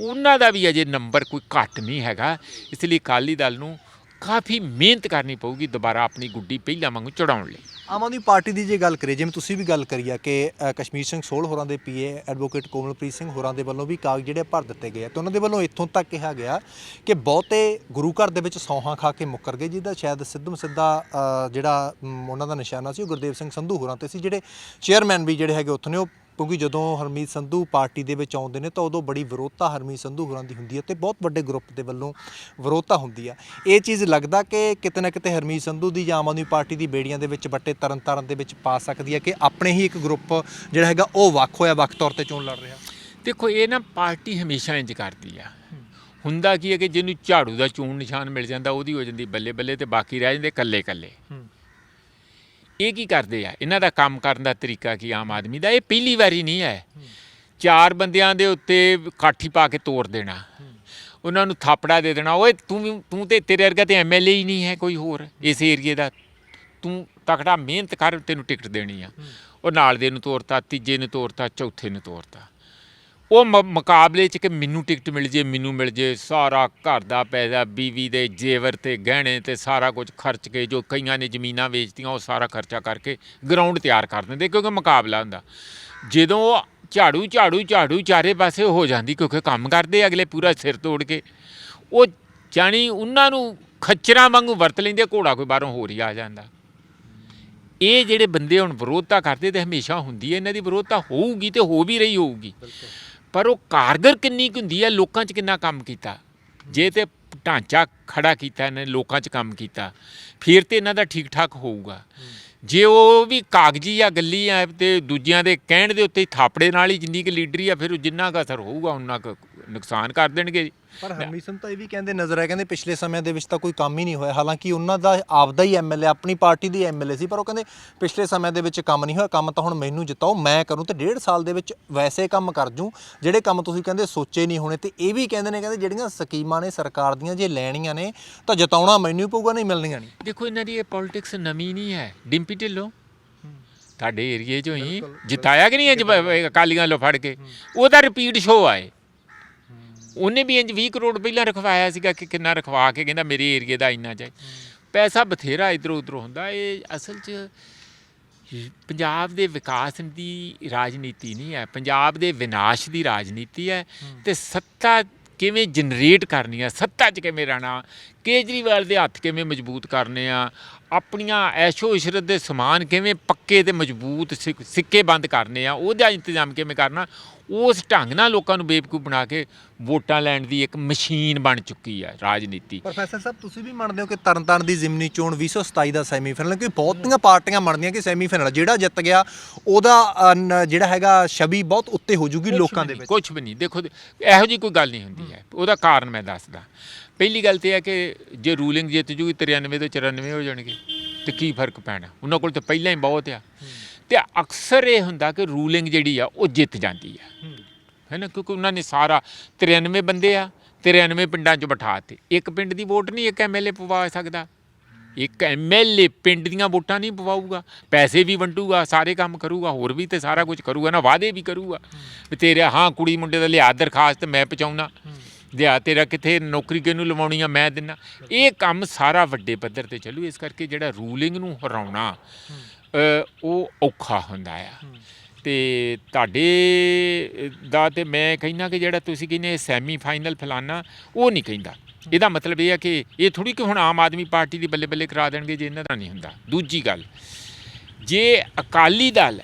ਉਹਨਾਂ ਦਾ ਵੀ ਅਜੇ ਨੰਬਰ ਕੋਈ ਘੱਟ ਨਹੀਂ ਹੈਗਾ। ਇਸ ਲਈ ਅਕਾਲੀ ਦਲ ਨੂੰ ਕਾਫੀ ਮਿਹਨਤ ਕਰਨੀ ਪਊਗੀ ਦੁਬਾਰਾ ਆਪਣੀ ਗੁੱਡੀ ਪਹਿਲਾਂ ਵਾਂਗੂ ਚੜਾਉਣ ਲਈ। ਆਮ ਆਦਮੀ ਪਾਰਟੀ ਦੀ ਜੇ ਗੱਲ ਕਰੀਏ, ਜਿਵੇਂ ਤੁਸੀਂ ਵੀ ਗੱਲ ਕਰੀ ਆ ਕਿ ਕਸ਼ਮੀਰ ਸਿੰਘ ਸੋਲ ਹੋਰਾਂ ਦੇ ਪੀਏ, ਐਡਵੋਕੇਟ ਕੋਮਲਪ੍ਰੀਤ ਸਿੰਘ ਹੋਰਾਂ ਦੇ ਵੱਲੋਂ ਵੀ ਕਾਗਜ਼ ਜਿਹੜੇ ਭਰ ਦਿੱਤੇ ਗਏ ਆ, ਤੇ ਉਹਨਾਂ ਦੇ ਵੱਲੋਂ ਇੱਥੋਂ ਤੱਕ ਕਿਹਾ ਗਿਆ ਕਿ ਬਹੁਤੇ ਗੁਰੂ ਘਰ ਦੇ ਵਿੱਚ ਸੌਹਾਂ ਖਾ ਕੇ ਮੁੱਕਰ ਗਏ, ਜਿਹਦਾ ਸ਼ਾਇਦ ਸਿੱਧਮ ਸਿੱਧਾ ਜਿਹੜਾ ਉਹਨਾਂ ਦਾ ਨਿਸ਼ਾਨਾ ਸੀ, ਉਹ ਗੁਰਦੇਵ ਸਿੰਘ ਸੰਧੂ ਹੋਰਾਂ ਤੇ ਸੀ, ਜਿਹੜੇ ਚੇਅਰਮੈਨ ਵੀ ਜਿਹੜੇ ਹੈਗੇ ਉੱਥੋਂ ਨੇ, ਉਹ ਕਿਉਂਕਿ ਜਦੋਂ ਹਰਮੀਤ ਸੰਧੂ ਪਾਰਟੀ ਦੇ ਵਿੱਚ ਆਉਂਦੇ ਨੇ ਤਾਂ ਉਦੋਂ ਬੜੀ ਵਿਰੋਧਤਾ ਹਰਮੀਤ ਸੰਧੂ ਹੋਰਾਂ ਦੀ ਹੁੰਦੀ ਹੈ ਤੇ ਬਹੁਤ ਵੱਡੇ ਗਰੁੱਪ ਦੇ ਵੱਲੋਂ ਵਿਰੋਧਤਾ ਹੁੰਦੀ ਆ। ਇਹ ਚੀਜ਼ ਲੱਗਦਾ ਕਿ ਕਿਤੇ ਨਾ ਕਿਤੇ ਹਰਮੀਤ ਸੰਧੂ ਦੀ ਜਾਂ ਆਮ ਆਦਮੀ ਪਾਰਟੀ ਦੀ ਬੇੜੀਆਂ ਦੇ ਵਿੱਚ ਵੱਟੇ ਤਰਨ ਤਾਰਨ ਦੇ ਵਿੱਚ ਪਾ ਸਕਦੀ ਹੈ ਕਿ ਆਪਣੇ ਹੀ ਇੱਕ ਗਰੁੱਪ ਜਿਹੜਾ ਹੈਗਾ ਉਹ ਵੱਖ ਹੋਇਆ ਵੱਖ ਤੌਰ ਤੇ ਚੋਣ ਲੜ ਰਿਹਾ। ਦੇਖੋ ਇਹ ਨਾ ਪਾਰਟੀ ਹਮੇਸ਼ਾ ਇੰਜ ਕਰਦੀ ਆ। ਹੁੰਦਾ ਕੀ ਹੈ ਕਿ ਜਿਹਨੂੰ ਝਾੜੂ ਦਾ ਚੂਨ ਨਿਸ਼ਾਨ ਮਿਲ ਜਾਂਦਾ ਉਹਦੀ ਹੋ ਜਾਂਦੀ ਬੱਲੇ ਬੱਲੇ ਤੇ ਬਾਕੀ ਰਹਿ ਜਾਂਦੇ ਕੱਲੇ ਕੱਲੇ ਇਹ ਕੀ ਕਰਦੇ ਆ? ਇਹਨਾਂ ਦਾ ਕੰਮ ਕਰਨ ਦਾ ਤਰੀਕਾ ਕੀ ਆਮ ਆਦਮੀ ਦਾ? ਇਹ ਪਹਿਲੀ ਵਾਰੀ ਨਹੀਂ ਹੈ। ਚਾਰ ਬੰਦਿਆਂ ਦੇ ਉੱਤੇ ਕਾਠੀ ਪਾ ਕੇ ਤੋੜ ਦੇਣਾ। ਉਹਨਾਂ ਨੂੰ ਥਾਪੜਾ ਦੇ ਦੇਣਾ। ਓਏ, ਤੂੰ ਵੀ- ਤੂੰ ਤੇ ਤੇਰੇ ਵਰਗਾ ਤੇ ਐਮਐਲਏ ਹੀ ਨਹੀਂ ਹੈ ਕੋਈ ਹੋਰ ਇਸ ਏਰੀਏ ਦਾ। ਤੂੰ ਤਕੜਾ ਮਿਹਨਤ ਕਰ, ਤੈਨੂੰ ਟਿਕਟ ਦੇਣੀ ਆ। ਉਹ ਨਾਲ ਦੇ ਨੂੰ ਤੋਰਤਾ ਤੀਜੇ ਨੂੰ ਤੋਰਤਾ ਚੌਥੇ ਨੂੰ ਤੋਰਤਾ ਉਹ ਮ- ਮੁਕਾਬਲੇ 'ਚ ਕਿ ਮੈਨੂੰ ਟਿਕਟ ਮਿਲ ਜੇ, ਮੈਨੂੰ ਮਿਲ ਜੇ, ਸਾਰਾ ਘਰ ਦਾ ਪੈਸਾ, ਬੀਵੀ ਦੇ ਜੇਵਰ ਤੇ ਗਹਿਣੇ ਤੇ ਸਾਰਾ ਕੁਝ ਖਰਚ ਕੇ ਜੋ ਕਈਆਂ ਨੇ ਜ਼ਮੀਨਾਂ ਵੇਚਤੀਆਂ, ਉਹ ਸਾਰਾ ਖਰਚਾ ਕਰਕੇ ਗਰਾਊਂਡ ਤਿਆਰ ਕਰ ਦਿੰਦੇ ਕਿਉਂਕਿ ਮੁਕਾਬਲਾ ਹੁੰਦਾ। ਜਦੋਂ ਉਹ ਝਾੜੂ ਝਾੜੂ ਝਾੜੂ ਚਾਰੇ ਪਾਸੇ ਹੋ ਜਾਂਦੀ ਕਿਉਂਕਿ ਕੰਮ ਕਰਦੇ ਅਗਲੇ ਪੂਰਾ ਸਿਰ ਤੋੜ ਕੇ। ਉਹ ਜਾਣੀ ਉਹਨਾਂ ਨੂੰ ਖੱਚਰਾਂ ਵਾਂਗੂ ਵਰਤ ਲੈਂਦੇ, ਘੋੜਾ ਕੋਈ ਬਾਹਰੋਂ ਹੋਰ ਹੀ ਆ ਜਾਂਦਾ। ਇਹ ਜਿਹੜੇ ਬੰਦੇ ਹੁਣ ਵਿਰੋਧਤਾ ਕਰਦੇ ਤੇ ਹਮੇਸ਼ਾ ਹੁੰਦੀ ਹੈ, ਇਹਨਾਂ ਦੀ ਵਿਰੋਧਤਾ ਹੋਊਗੀ ਤੇ ਹੋ ਵੀ ਰਹੀ ਹੋਊਗੀ। ਪਰ ਉਹ ਕਾਰਗਰ ਕਿੰਨੀ ਕੁ ਹੁੰਦੀ ਹੈ ਲੋਕਾਂ 'ਚ ਕਿੰਨਾ ਕੰਮ ਕੀਤਾ? ਜੇ ਤੇ ਢਾਂਚਾ ਖੜਾ ਕੀਤਾ ਨੇ ਲੋਕਾਂ 'ਚ ਕੰਮ ਕੀਤਾ, ਫਿਰ ਤੇ ਇਹਨਾਂ ਦਾ ਠੀਕ ਠਾਕ ਹੋਊਗਾ। ਜੇ ਉਹ ਵੀ ਕਾਗਜ਼ੀ ਜਾਂ ਗੱਲੀ ਆ, ਤੇ ਦੂਜਿਆਂ ਦੇ ਕਹਿਣ ਦੇ ਉੱਤੇ ਥਾਪੜੇ ਨਾਲ ਹੀ ਜਿੰਨੀ ਕੁ ਲੀਡਰੀ ਆ, ਫਿਰ ਉਹ ਜਿੰਨਾ ਕੁ ਅਸਰ ਹੋਊਗਾ ਉਹਨਾਂ ਕੁ ਨੁਕਸਾਨ ਕਰ ਦੇਣਗੇ। ਪਰ ਹਰਮੀਤ ਸਿੰਘ ਤਾਂ ਇਹ ਵੀ ਕਹਿੰਦੇ ਨਜ਼ਰ ਆਇਆ ਕਹਿੰਦੇ ਪਿਛਲੇ ਸਮੇਂ ਦੇ ਵਿੱਚ ਤਾਂ ਕੋਈ ਕੰਮ ਹੀ ਨਹੀਂ ਹੋਇਆ। ਹਾਲਾਂਕਿ ਉਹਨਾਂ ਦਾ ਆਪਦਾ ਹੀ ਐਮਐਲਏ ਆਪਣੀ ਪਾਰਟੀ ਦੀ ਐਮਐਲਏ ਸੀ ਪਰ ਉਹ ਕਹਿੰਦੇ ਪਿਛਲੇ ਸਮੇਂ ਦੇ ਵਿੱਚ ਕੰਮ ਨਹੀਂ ਹੋਇਆ। ਕੰਮ ਤਾਂ ਹੁਣ ਮੈਨੂੰ ਜਿਤਾਓ ਮੈਂ ਕਰੂੰ ਤੇ ਡੇਢ ਸਾਲ ਦੇ ਵਿੱਚ ਵੈਸੇ ਕੰਮ ਕਰ ਜੂੰ। ਜਿਹੜੇ ਕੰਮ ਤੁਸੀਂ ਕਹਿੰਦੇ ਸੋਚੇ ਨਹੀਂ ਹੋਣੇ ਤੇ ਇਹ ਵੀ ਕਹਿੰਦੇ ਨੇ ਕਹਿੰਦੇ ਜਿਹੜੀਆਂ ਸਕੀਮਾਂ ਨੇ ਸਰਕਾਰ ਦੀਆਂ ਜੇ ਲੈਣੀਆਂ ਨੇ ਤਾਂ ਜਿਤਾਉਣਾ ਮੈਨੂੰ ਹੀ ਪਊਗਾ ਨਹੀਂ ਮਿਲਣੀਆਂ ਨਹੀਂ। ਦੇਖੋ ਇਹਨਾਂ ਦੀ ਇਹ ਪੋਲਿਟਿਕਸ ਨਵੀਂ ਨਹੀਂ ਹੈ। ਡਿੰਪੀ ਢਿੱਲੋਂ ਤੁਹਾਡੇ ਏਰੀਏ 'ਚੋਂ ਹੀ ਜਿਤਾਇਆ ਕਿ ਨਹੀਂ ਅਕਾਲੀਆਂ ਲੋ ਫੜ ਕੇ? ਉਹਦਾ ਰਿਪੀਟ ਸ਼ੋਅ ਆਏ। ਉਹਨੇ ਵੀ ਇੰਜ 20 ਕਰੋੜ ਪਹਿਲਾਂ ਰਖਵਾਇਆ ਸੀਗਾ ਕਿ ਕਿੰਨਾ ਰਖਵਾ ਕੇ ਕਹਿੰਦਾ ਮੇਰੇ ਏਰੀਏ ਦਾ ਇੰਨਾ ਚਾਹੀ ਪੈਸਾ ਬਥੇਰਾ ਇਧਰੋਂ ਉਧਰੋਂ ਹੁੰਦਾ। ਇਹ ਅਸਲ 'ਚ ਪੰਜਾਬ ਦੇ ਵਿਕਾਸ ਦੀ ਰਾਜਨੀਤੀ ਨਹੀਂ ਹੈ। ਪੰਜਾਬ ਦੇ ਵਿਨਾਸ਼ ਦੀ ਰਾਜਨੀਤੀ ਹੈ ਤੇ ਸੱਤਾ ਕਿਵੇਂ ਜਨਰੇਟ ਕਰਨੀ ਆ ਸੱਤਾ 'ਚ ਕਿਵੇਂ ਰਹਿਣਾ ਕੇਜਰੀਵਾਲ ਦੇ ਹੱਥ ਕਿਵੇਂ ਮਜ਼ਬੂਤ ਕਰਨੇ ਆ ਆਪਣੀਆਂ ਐਸ਼ੋ ਇਸ਼ਰਤ ਦੇ ਸਮਾਨ ਕਿਵੇਂ ਪੱਕੇ ਤੇ ਮਜ਼ਬੂਤ ਸਿੱਕ- ਬੰਦ ਕਰਨੇ ਆ ਉਹਦਾ ਇੰਤਜ਼ਾਮ ਕਿਵੇਂ ਕਰਨਾ ਉਸ ਢੰਗ ਨਾਲ ਲੋਕਾਂ ਨੂੰ ਬੇਵਕੂਫ ਬਣਾ ਕੇ ਵੋਟਾਂ ਲੈਣ ਦੀ ਇੱਕ ਮਸ਼ੀਨ ਬਣ ਚੁੱਕੀ ਹੈ ਰਾਜਨੀਤੀ। ਪ੍ਰੋਫੈਸਰ ਸਾਹਿਬ ਤੁਸੀਂ ਵੀ ਮੰਨਦੇ ਹੋ ਕਿ ਤਰਨਤਾਰਨ ਦੀ ਜ਼ਿਮਨੀ ਚੋਣ 2027 ਦਾ ਸੈਮੀਫਾਈਨਲ ਕਿ ਬਹੁਤੀਆਂ ਪਾਰਟੀਆਂ ਮੰਨਦੀਆਂ ਕਿ ਸੈਮੀਫਾਈਨਲ ਜਿਹੜਾ ਜਿੱਤ ਗਿਆ ਉਹਦਾ ਜਿਹੜਾ ਹੈਗਾ ਛਵੀ ਬਹੁਤ ਉੱਤੇ ਹੋ ਜੂਗੀ ਲੋਕਾਂ ਦੇ ਵਿੱਚ। ਕੁਝ ਵੀ ਨਹੀਂ। ਦੇਖੋ ਇਹੋ ਜੀ ਕੋਈ ਗੱਲ ਨਹੀਂ ਹੁੰਦੀ ਹੈ। ਉਹਦਾ ਕਾਰਨ ਮੈਂ ਦੱਸਦਾ। ਪਹਿਲੀ ਗੱਲ ਤੇ ਹੈ ਕਿ ਜੇ ਰੂਲਿੰਗ ਜਿੱਤ ਜੂਗੀ 93 ਤੋਂ 94 ਹੋ ਜਾਣਗੇ ਤੇ ਕੀ ਫ਼ਰਕ ਪੈਣਾ? ਉਹਨਾਂ ਕੋਲ ਤਾਂ ਪਹਿਲਾਂ ਹੀ ਬਹੁਤ ਆ। ਤੇ ਅਕਸਰ ਇਹ ਹੁੰਦਾ ਕਿ ਰੂਲਿੰਗ ਜਿਹੜੀ ਆ ਉਹ ਜਿੱਤ ਜਾਂਦੀ ਆ। ਹੈ। ਨਾ? ਕਿਉਂਕਿ ਉਹਨਾਂ ਨੇ ਸਾਰਾ 93 ਬੰਦੇ ਆ 93 ਪਿੰਡਾਂ 'ਚ ਬਿਠਾਤੇ ਇੱਕ ਪਿੰਡ ਦੀ ਵੋਟ ਨਹੀਂ ਇੱਕ ਐਮਐਲਏ ਪਵਾ ਸਕਦਾ। ਇੱਕ ਐਮਐਲਏ ਪਿੰਡ ਦੀਆਂ ਵੋਟਾਂ ਨਹੀਂ ਪਵਾਊਗਾ। ਪੈਸੇ ਵੀ ਵੰਡੂਗਾ ਸਾਰੇ ਕੰਮ ਕਰੂਗਾ ਹੋਰ ਵੀ ਤੇ ਸਾਰਾ ਕੁਝ ਕਰੂਗਾ ਨਾ ਵਾਅਦੇ ਵੀ ਕਰੂਗਾ। ਵੀ ਤੇਰੇ ਹਾਂ ਕੁੜੀ ਮੁੰਡੇ ਦਾ ਲਿਆ ਦਰਖਾਸਤ ਮੈਂ ਪਹੁੰਚਾਉਣਾ। ਲਿਆ ਤੇਰਾ ਕਿੱਥੇ ਨੌਕਰੀ ਕਿਹਨੂੰ ਲਵਾਉਣੀ ਆ ਮੈਂ ਦਿੰਨਾ। ਇਹ ਕੰਮ ਸਾਰਾ ਵੱਡੇ ਪੱਧਰ ਤੇ ਚੱਲੂ। ਇਸ ਕਰਕੇ ਜਿਹੜਾ ਰੂਲਿੰਗ ਨੂੰ ਹਰਾਉਣਾ ਉਹ ਔਖਾ ਹੁੰਦਾ ਆ। ਤੇ ਤੁਹਾਡੇ ਦਾ ਤੇ ਮੈਂ ਕਹਿੰਦਾ ਕਿ ਜਿਹੜਾ ਤੁਸੀਂ ਕਹਿੰਦੇ ਸੈਮੀ ਫਾਈਨਲ ਫਲਾਨਾ ਉਹ ਨਹੀਂ ਕਹਿੰਦਾ। ਇਹਦਾ ਮਤਲਬ ਇਹ ਹੈ ਕਿ ਇਹ ਥੋੜੀ ਕਿ ਹੁਣ ਆਮ ਆਦਮੀ ਪਾਰਟੀ ਦੀ ਬੱਲੇ ਬੱਲੇ ਕਰਾ ਦੇਣਗੇ ਜੇ ਇਹਨਾਂ ਦਾ ਨਹੀਂ ਹੁੰਦਾ। ਦੂਜੀ ਗੱਲ ਜੇ ਅਕਾਲੀ ਦਲ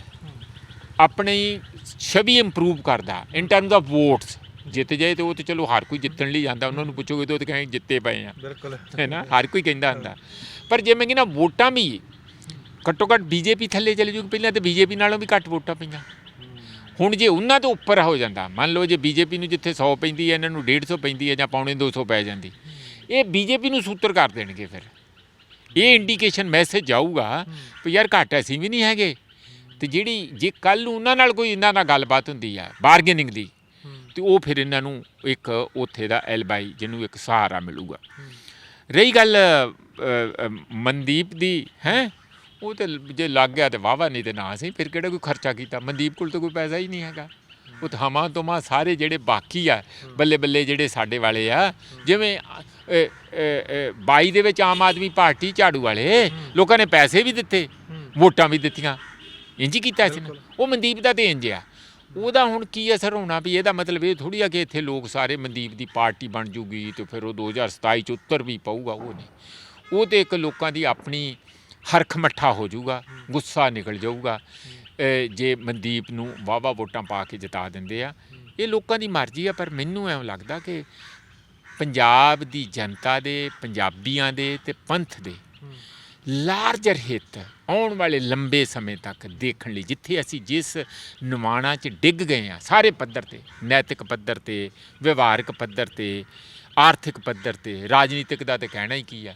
ਆਪਣੀ ਛਵੀ ਇੰਪਰੂਵ ਕਰਦਾ ਇਨ ਟਰਮਸ ਆਫ ਵੋਟਸ ਜਿੱਤ ਜਾਏ ਤੇ ਉਹ ਤੇ ਚਲੋ ਹਰ ਕੋਈ ਜਿੱਤਣ ਲਈ ਜਾਂਦਾ ਉਹਨਾਂ ਨੂੰ ਪੁੱਛੋਗੇ ਤੇ ਉਹ ਤੇ ਕਹੇ ਜਿੱਤੇ ਪਏ ਆ। ਬਿਲਕੁਲ। ਹੈ ਨਾ? ਹਰ ਕੋਈ ਕਹਿੰਦਾ ਹੁੰਦਾ। ਪਰ ਜੇ ਮੈਂ ਕਹਿੰਦਾ ਵੋਟਾਂ ਵੀ ਘੱਟੋ ਘੱਟ ਬੀਜੇਪੀ ਥੱਲੇ ਚਲੇ ਜੂਗੀ ਪਹਿਲਾਂ ਤੇ ਬੀਜੇਪੀ ਨਾਲੋਂ ਵੀ ਘੱਟ ਵੋਟਾਂ ਪਈਆਂ। ਹੁਣ ਜੇ ਉਹਨਾਂ ਤੋਂ ਉੱਪਰ ਹੋ ਜਾਂਦਾ ਮੰਨ ਲਓ ਜੇ ਬੀਜੇਪੀ ਨੂੰ ਜਿੱਥੇ 100 ਪੈਂਦੀ ਹੈ ਇਹਨਾਂ ਨੂੰ 150 ਪੈਂਦੀ ਹੈ ਜਾਂ ਪੌਣੇ 200 ਪੈ ਜਾਂਦੀ ਇਹ ਬੀਜੇਪੀ ਨੂੰ ਸੂਤਰ ਕਰ ਦੇਣਗੇ ਫਿਰ। ਇਹ ਇੰਡੀਕੇਸ਼ਨ ਮੈਸੇਜ ਜਾਊਗਾ ਵੀ ਯਾਰ ਘੱਟ ਅਸੀਂ ਵੀ ਨਹੀਂ ਹੈਗੇ। ਤੇ ਜਿਹੜੀ ਜੇ ਕੱਲ ਨੂੰ ਉਹਨਾਂ ਨਾਲ ਕੋਈ ਇਹਨਾਂ ਨਾਲ ਗੱਲਬਾਤ ਹੁੰਦੀ ਆ ਬਾਰਗੇਨਿੰਗ ਦੀ ਤੇ ਉਹ ਫਿਰ ਇਹਨਾਂ ਨੂੰ ਇੱਕ ਉੱਥੇ ਦਾ ਐਲਬਾਈ ਜਿਹਨੂੰ ਇੱਕ ਸਹਾਰਾ ਮਿਲੂਗਾ। ਰਹੀ ਗੱਲ ਮਨਦੀਪ ਦੀ ਹੈ? ਉਹ ਤੇ ਜੇ ਲੱਗ ਗਿਆ ਤੇ ਵਾਵਾ ਨਹੀਂ ਤੇ ਨਾ ਸੀ ਫਿਰ ਕਿਹੜਾ ਕੋਈ ਖਰਚਾ ਕੀਤਾ? ਮਨਦੀਪ ਕੋਲ ਤਾਂ ਕੋਈ ਪੈਸਾ ਹੀ ਨਹੀਂ ਹੈਗਾ। ਉਹ ਤਾਂ ਹਮਾਂ ਸਾਰੇ ਜਿਹੜੇ ਬਾਕੀ ਆ ਬੱਲੇ ਬੱਲੇ ਜਿਹੜੇ ਸਾਡੇ ਵਾਲੇ ਆ ਜਿਵੇਂ ਅ, 22 ਦੇ ਵਿੱਚ ਆਮ ਆਦਮੀ ਪਾਰਟੀ ਝਾੜੂ ਵਾਲੇ ਲੋਕਾਂ ਨੇ ਪੈਸੇ ਵੀ ਦਿੱਤੇ ਵੋਟਾਂ ਵੀ ਦਿੱਤੀਆਂ। ਇੰਜ ਕੀਤਾ ਸੀ ਨਾ। ਉਹ ਮਨਦੀਪ ਦਾ ਤੇ ਇੰਜ ਆ। ਉਹਦਾ ਹੁਣ ਕੀ ਅਸਰ ਹੋਣਾ ਵੀ ਇਹਦਾ ਮਤਲਬ ਇਹ ਥੋੜੀ ਆ ਕਿ ਇੱਥੇ ਲੋਕ ਸਾਰੇ ਮਨਦੀਪ ਦੀ ਪਾਰਟੀ ਬਣ ਜੂਗੀ ਤੇ ਫਿਰ ਉਹ 2027 ਚ ਉੱਤਰ ਵੀ ਪਊਗਾ ਉਹ ਨਹੀਂ। ਉਹ ਤੇ ਇੱਕ ਲੋਕਾਂ ਦੀ ਆਪਣੀ ਹਰਖ ਮੱਠਾ ਹੋ ਜਾਊਗਾ ਗੁੱਸਾ ਨਿਕਲ ਜਾਊਗਾ। ਜੇ ਮਨਦੀਪ ਨੂੰ ਵਾਵਾ ਵੋਟਾਂ ਪਾ ਕੇ ਜਿਤਾ ਦਿੰਦੇ ਆ ਇਹ ਲੋਕਾਂ ਦੀ ਮਰਜ਼ੀ ਆ ਪਰ ਮੈਨੂੰ ਐਂ ਲੱਗਦਾ ਕਿ ਪੰਜਾਬ ਦੀ ਜਨਤਾ ਦੇ ਪੰਜਾਬੀਆਂ ਦੇ ਤੇ ਪੰਥ ਦੇ ਲਾਰਜਰ ਹਿੱਤ ਆਉਣ ਵਾਲੇ ਲੰਬੇ ਸਮੇਂ ਤੱਕ ਦੇਖਣ ਲਈ ਜਿੱਥੇ ਅਸੀਂ ਜਿਸ ਨਿਮਾਣਾ 'ਚ ਡਿੱਗ ਗਏ ਆ ਸਾਰੇ ਪੱਧਰ ਤੇ ਨੈਤਿਕ ਪੱਧਰ ਤੇ ਵਿਵਹਾਰਿਕ ਪੱਧਰ ਤੇ ਆਰਥਿਕ ਪੱਧਰ ਤੇ ਰਾਜਨੀਤਿਕ ਦਾ ਤੇ ਕਹਿਣਾ ਹੀ ਕੀ ਆ।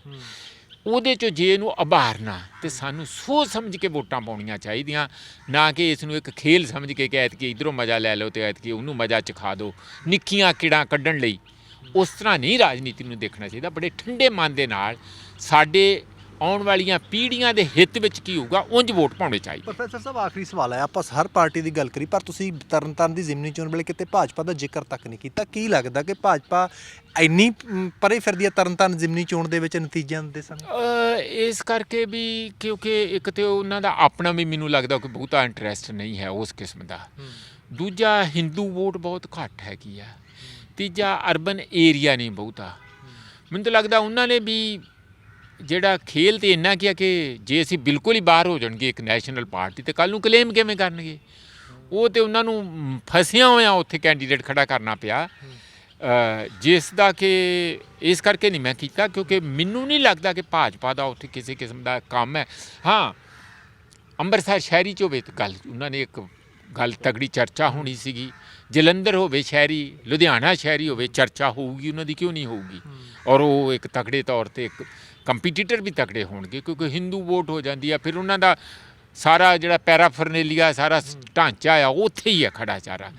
ਉਹਦੇ ਚੋਂ ਜੇ ਇਹਨੂੰ ਉਭਾਰਨਾ ਤੇ ਸਾਨੂੰ ਸੋਚ ਸਮਝ ਕੇ ਵੋਟਾਂ ਪਾਉਣੀਆਂ ਚਾਹੀਦੀਆਂ, ਨਾ ਕਿ ਇਸ ਨੂੰ ਇੱਕ ਖੇਲ ਸਮਝ ਕੇ ਕਿ ਐਤਕੀ ਇਧਰੋਂ ਮਜ਼ਾ ਲੈ ਲਓ ਤੇ ਐਤਕੀ ਉਹਨੂੰ ਮਜ਼ਾ ਚਖਾ ਦਿਓ। ਨਿੱਕੀਆਂ ਕਿੜਾਂ ਕੱਢਣ ਲਈ ਉਸ ਤਰ੍ਹਾਂ ਨਹੀਂ ਰਾਜਨੀਤੀ ਨੂੰ ਦੇਖਣਾ ਚਾਹੀਦਾ, ਬੜੇ ਠੰਡੇ ਮਨ ਦੇ ਨਾਲ ਸਾਡੇ ਆਉਣ ਵਾਲੀਆਂ ਪੀੜ੍ਹੀਆਂ ਦੇ ਹਿੱਤ ਵਿੱਚ ਕੀ ਹੋਊਗਾ ਉਂਝ ਵੋਟ ਪਾਉਣੇ ਚਾਹੀਦੇ। ਪ੍ਰੋਫੈਸਰ ਸਾਹਿਬ ਆਖਰੀ ਸਵਾਲ ਹੈ ਆਪਾਂ ਹਰ ਪਾਰਟੀ ਦੀ ਗੱਲ ਕਰੀ ਪਰ ਤੁਸੀਂ ਤਰਨਤਾਰਨ ਦੀ ਜ਼ਿਮਨੀ ਚੋਣ ਵੇਲੇ ਕਿਤੇ ਭਾਜਪਾ ਦਾ ਜ਼ਿਕਰ ਤੱਕ ਨਹੀਂ ਕੀਤਾ। ਕੀ ਲੱਗਦਾ ਕਿ ਭਾਜਪਾ ਇੰਨੀ ਪਰੇ ਫਿਰਦੀ ਹੈ ਤਰਨਤਾਰਨ ਜ਼ਿਮਨੀ ਚੋਣ ਦੇ ਵਿੱਚ ਨਤੀਜਿਆਂ ਦੇ ਸਮੇਂ ਇਸ ਕਰਕੇ ਵੀ ਕਿਉਂਕਿ ਇੱਕ ਤੇ ਉਹਨਾਂ ਦਾ ਆਪਣਾ ਵੀ ਮੈਨੂੰ ਲੱਗਦਾ ਕਿ ਬਹੁਤਾ ਇੰਟਰਸਟ ਨਹੀਂ ਹੈ ਉਸ ਕਿਸਮ ਦਾ। ਦੂਜਾ ਹਿੰਦੂ ਵੋਟ ਬਹੁਤ ਘੱਟ ਹੈਗੀ ਆ। ਤੀਜਾ ਅਰਬਨ ਏਰੀਆ ਨਹੀਂ ਬਹੁਤਾ। ਮੈਨੂੰ ਤਾਂ ਲੱਗਦਾ ਉਹਨਾਂ ਨੇ ਵੀ ਜਿਹੜਾ ਖੇਲ ਤੇ ਇੰਨਾ ਕੀ ਕਿ ਜੇ ਅਸੀਂ ਬਿਲਕੁਲ ਹੀ ਬਾਹਰ ਹੋ ਜਾਣਗੇ ਇੱਕ ਨੈਸ਼ਨਲ ਪਾਰਟੀ ਤੇ ਕੱਲ ਨੂੰ ਕਲੇਮ ਕਿਵੇਂ ਕਰਨਗੇ? ਉਹ ਤੇ ਉਹਨਾਂ ਨੂੰ ਫਸਿਆ ਹੋਇਆ ਉੱਥੇ ਕੈਂਡੀਡੇਟ ਖੜਾ ਕਰਨਾ ਪਿਆ। ਜਿਸ ਦਾ ਕਿ ਇਸ ਕਰਕੇ ਨਹੀਂ ਮੈਂ ਕੀਤਾ ਕਿਉਂਕਿ ਮੈਨੂੰ ਨਹੀਂ ਲੱਗਦਾ ਕਿ ਭਾਜਪਾ ਦਾ ਉੱਥੇ ਕਿਸੇ ਕਿਸਮ ਦਾ ਕੰਮ ਹੈ। ਹਾਂ ਅੰਮ੍ਰਿਤਸਰ ਸ਼ਹਿਰੀ ਚ ਹੋਵੇ ਤਾਂ ਗੱਲ ਉਹਨਾਂ ਨੇ ਇੱਕ ਗੱਲ ਤਗੜੀ ਚਰਚਾ ਹੋਣੀ ਸੀਗੀ। ਜਲੰਧਰ ਹੋਵੇ ਸ਼ਹਿਰੀ ਲੁਧਿਆਣਾ ਸ਼ਹਿਰੀ ਹੋਵੇ ਚਰਚਾ ਹੋਊਗੀ ਉਹਨਾਂ ਦੀ ਕਿਉਂ ਨਹੀਂ ਹੋਊਗੀ? ਔਰ ਉਹ ਇੱਕ ਤਗੜੇ ਤੌਰ ਤੇ ਇੱਕ ਕੰਪੀਟੀਟਰ ਵੀ ਤਗੜੇ ਹੋਣਗੇ ਕਿਉਂਕਿ ਹਿੰਦੂ ਵੋਟ ਹੋ ਜਾਂਦੀ ਆ ਫਿਰ ਉਹਨਾਂ ਦਾ ਸਾਰਾ ਜਿਹੜਾ ਪੈਰਾਫਰਨੇਲੀਆ ਸਾਰਾ ਢਾਂਚਾ ਆ ਉੱਥੇ ਹੀ ਆ ਖੜਾ ਚਾਰਾ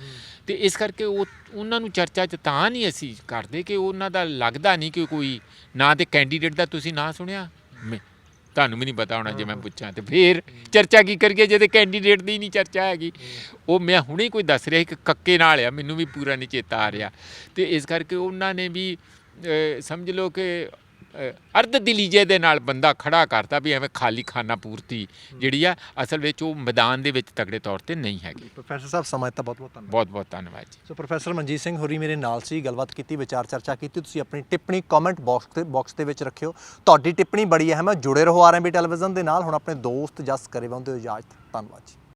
ਤੇ ਇਸ ਕਰਕੇ ਉਹ ਉਹਨਾਂ ਨੂੰ ਚਰਚਾ 'ਚ ਤਾਂ ਨਹੀਂ ਅਸੀਂ ਕਰਦੇ ਕਿ ਉਹਨਾਂ ਦਾ ਲੱਗਦਾ ਨਹੀਂ ਕਿ ਕੋਈ ਨਾ ਤੇ ਕੈਂਡੀਡੇਟ ਦਾ ਤੁਸੀਂ ਨਾਂ ਸੁਣਿਆ। ਤੁਹਾਨੂੰ ਵੀ ਨਹੀਂ ਪਤਾ ਹੋਣਾ ਜੇ ਮੈਂ ਪੁੱਛਾਂ ਤੇ ਫੇਰ ਚਰਚਾ ਕੀ ਕਰੀਏ ਜੇ ਤੇ ਕੈਂਡੀਡੇਟ ਦੀ ਨਹੀਂ ਚਰਚਾ ਹੈਗੀ। ਉਹ ਮੈਂ ਹੁਣੇ ਕੋਈ ਦੱਸ ਰਿਹਾ ਕਿ ਕੱਕੇ ਨਾਲ ਆ ਮੈਨੂੰ ਵੀ ਪੂਰਾ ਨਹੀਂ ਚੇਤਾ ਆ ਰਿਹਾ। ਤੇ ਇਸ ਕਰਕੇ ਉਹਨਾਂ ਨੇ ਵੀ ਸਮਝ ਲਓ ਕਿ ਅਰਧ ਦਿਲੀਜੇ ਦੇ ਨਾਲ ਬੰਦਾ ਖੜਾ ਕਰਤਾ ਵੀ ਐਵੇਂ ਖਾਲੀ ਖਾਨਾ ਪੂਰਤੀ ਜਿਹੜੀ ਆ ਅਸਲ ਵਿੱਚ ਉਹ ਮੈਦਾਨ ਦੇ ਵਿੱਚ ਤਗੜੇ ਤੌਰ ਤੇ ਨਹੀਂ ਹੈਗੀ। ਪ੍ਰੋਫੈਸਰ ਸਾਹਿਬ ਸਮਾਂ ਦਿੱਤਾ ਬਹੁਤ ਬਹੁਤ ਧੰਨਵਾਦ। ਬਹੁਤ ਬਹੁਤ ਧੰਨਵਾਦ ਜੀ। ਸੋ ਪ੍ਰੋਫੈਸਰ ਮਨਜੀਤ ਸਿੰਘ ਹੋਰੀ ਮੇਰੇ ਨਾਲ ਸੀ ਗੱਲਬਾਤ ਕੀਤੀ ਵਿਚਾਰ ਚਰਚਾ ਕੀਤੀ। ਤੁਸੀਂ ਆਪਣੀ ਟਿੱਪਣੀ ਕਮੈਂਟ ਬਾਕਸ ਤੇ ਬਾਕਸ ਦੇ ਵਿੱਚ ਰੱਖਿਓ। ਤੁਹਾਡੀ ਟਿੱਪਣੀ ਬੜੀ ਅਹਿਮ ਹੈ ਜੁੜੇ ਰਹੋ ਆਰਐਮਬੀ ਟੈਲੀਵਿਜ਼ਨ ਦੇ ਨਾਲ। ਹੁਣ ਆਪਣੇ ਦੋਸਤ ਜਸ ਕਰੇ ਬੰਦੇ ਇਜਾਜ਼ਤ ਧੰਨਵਾਦ ਜੀ।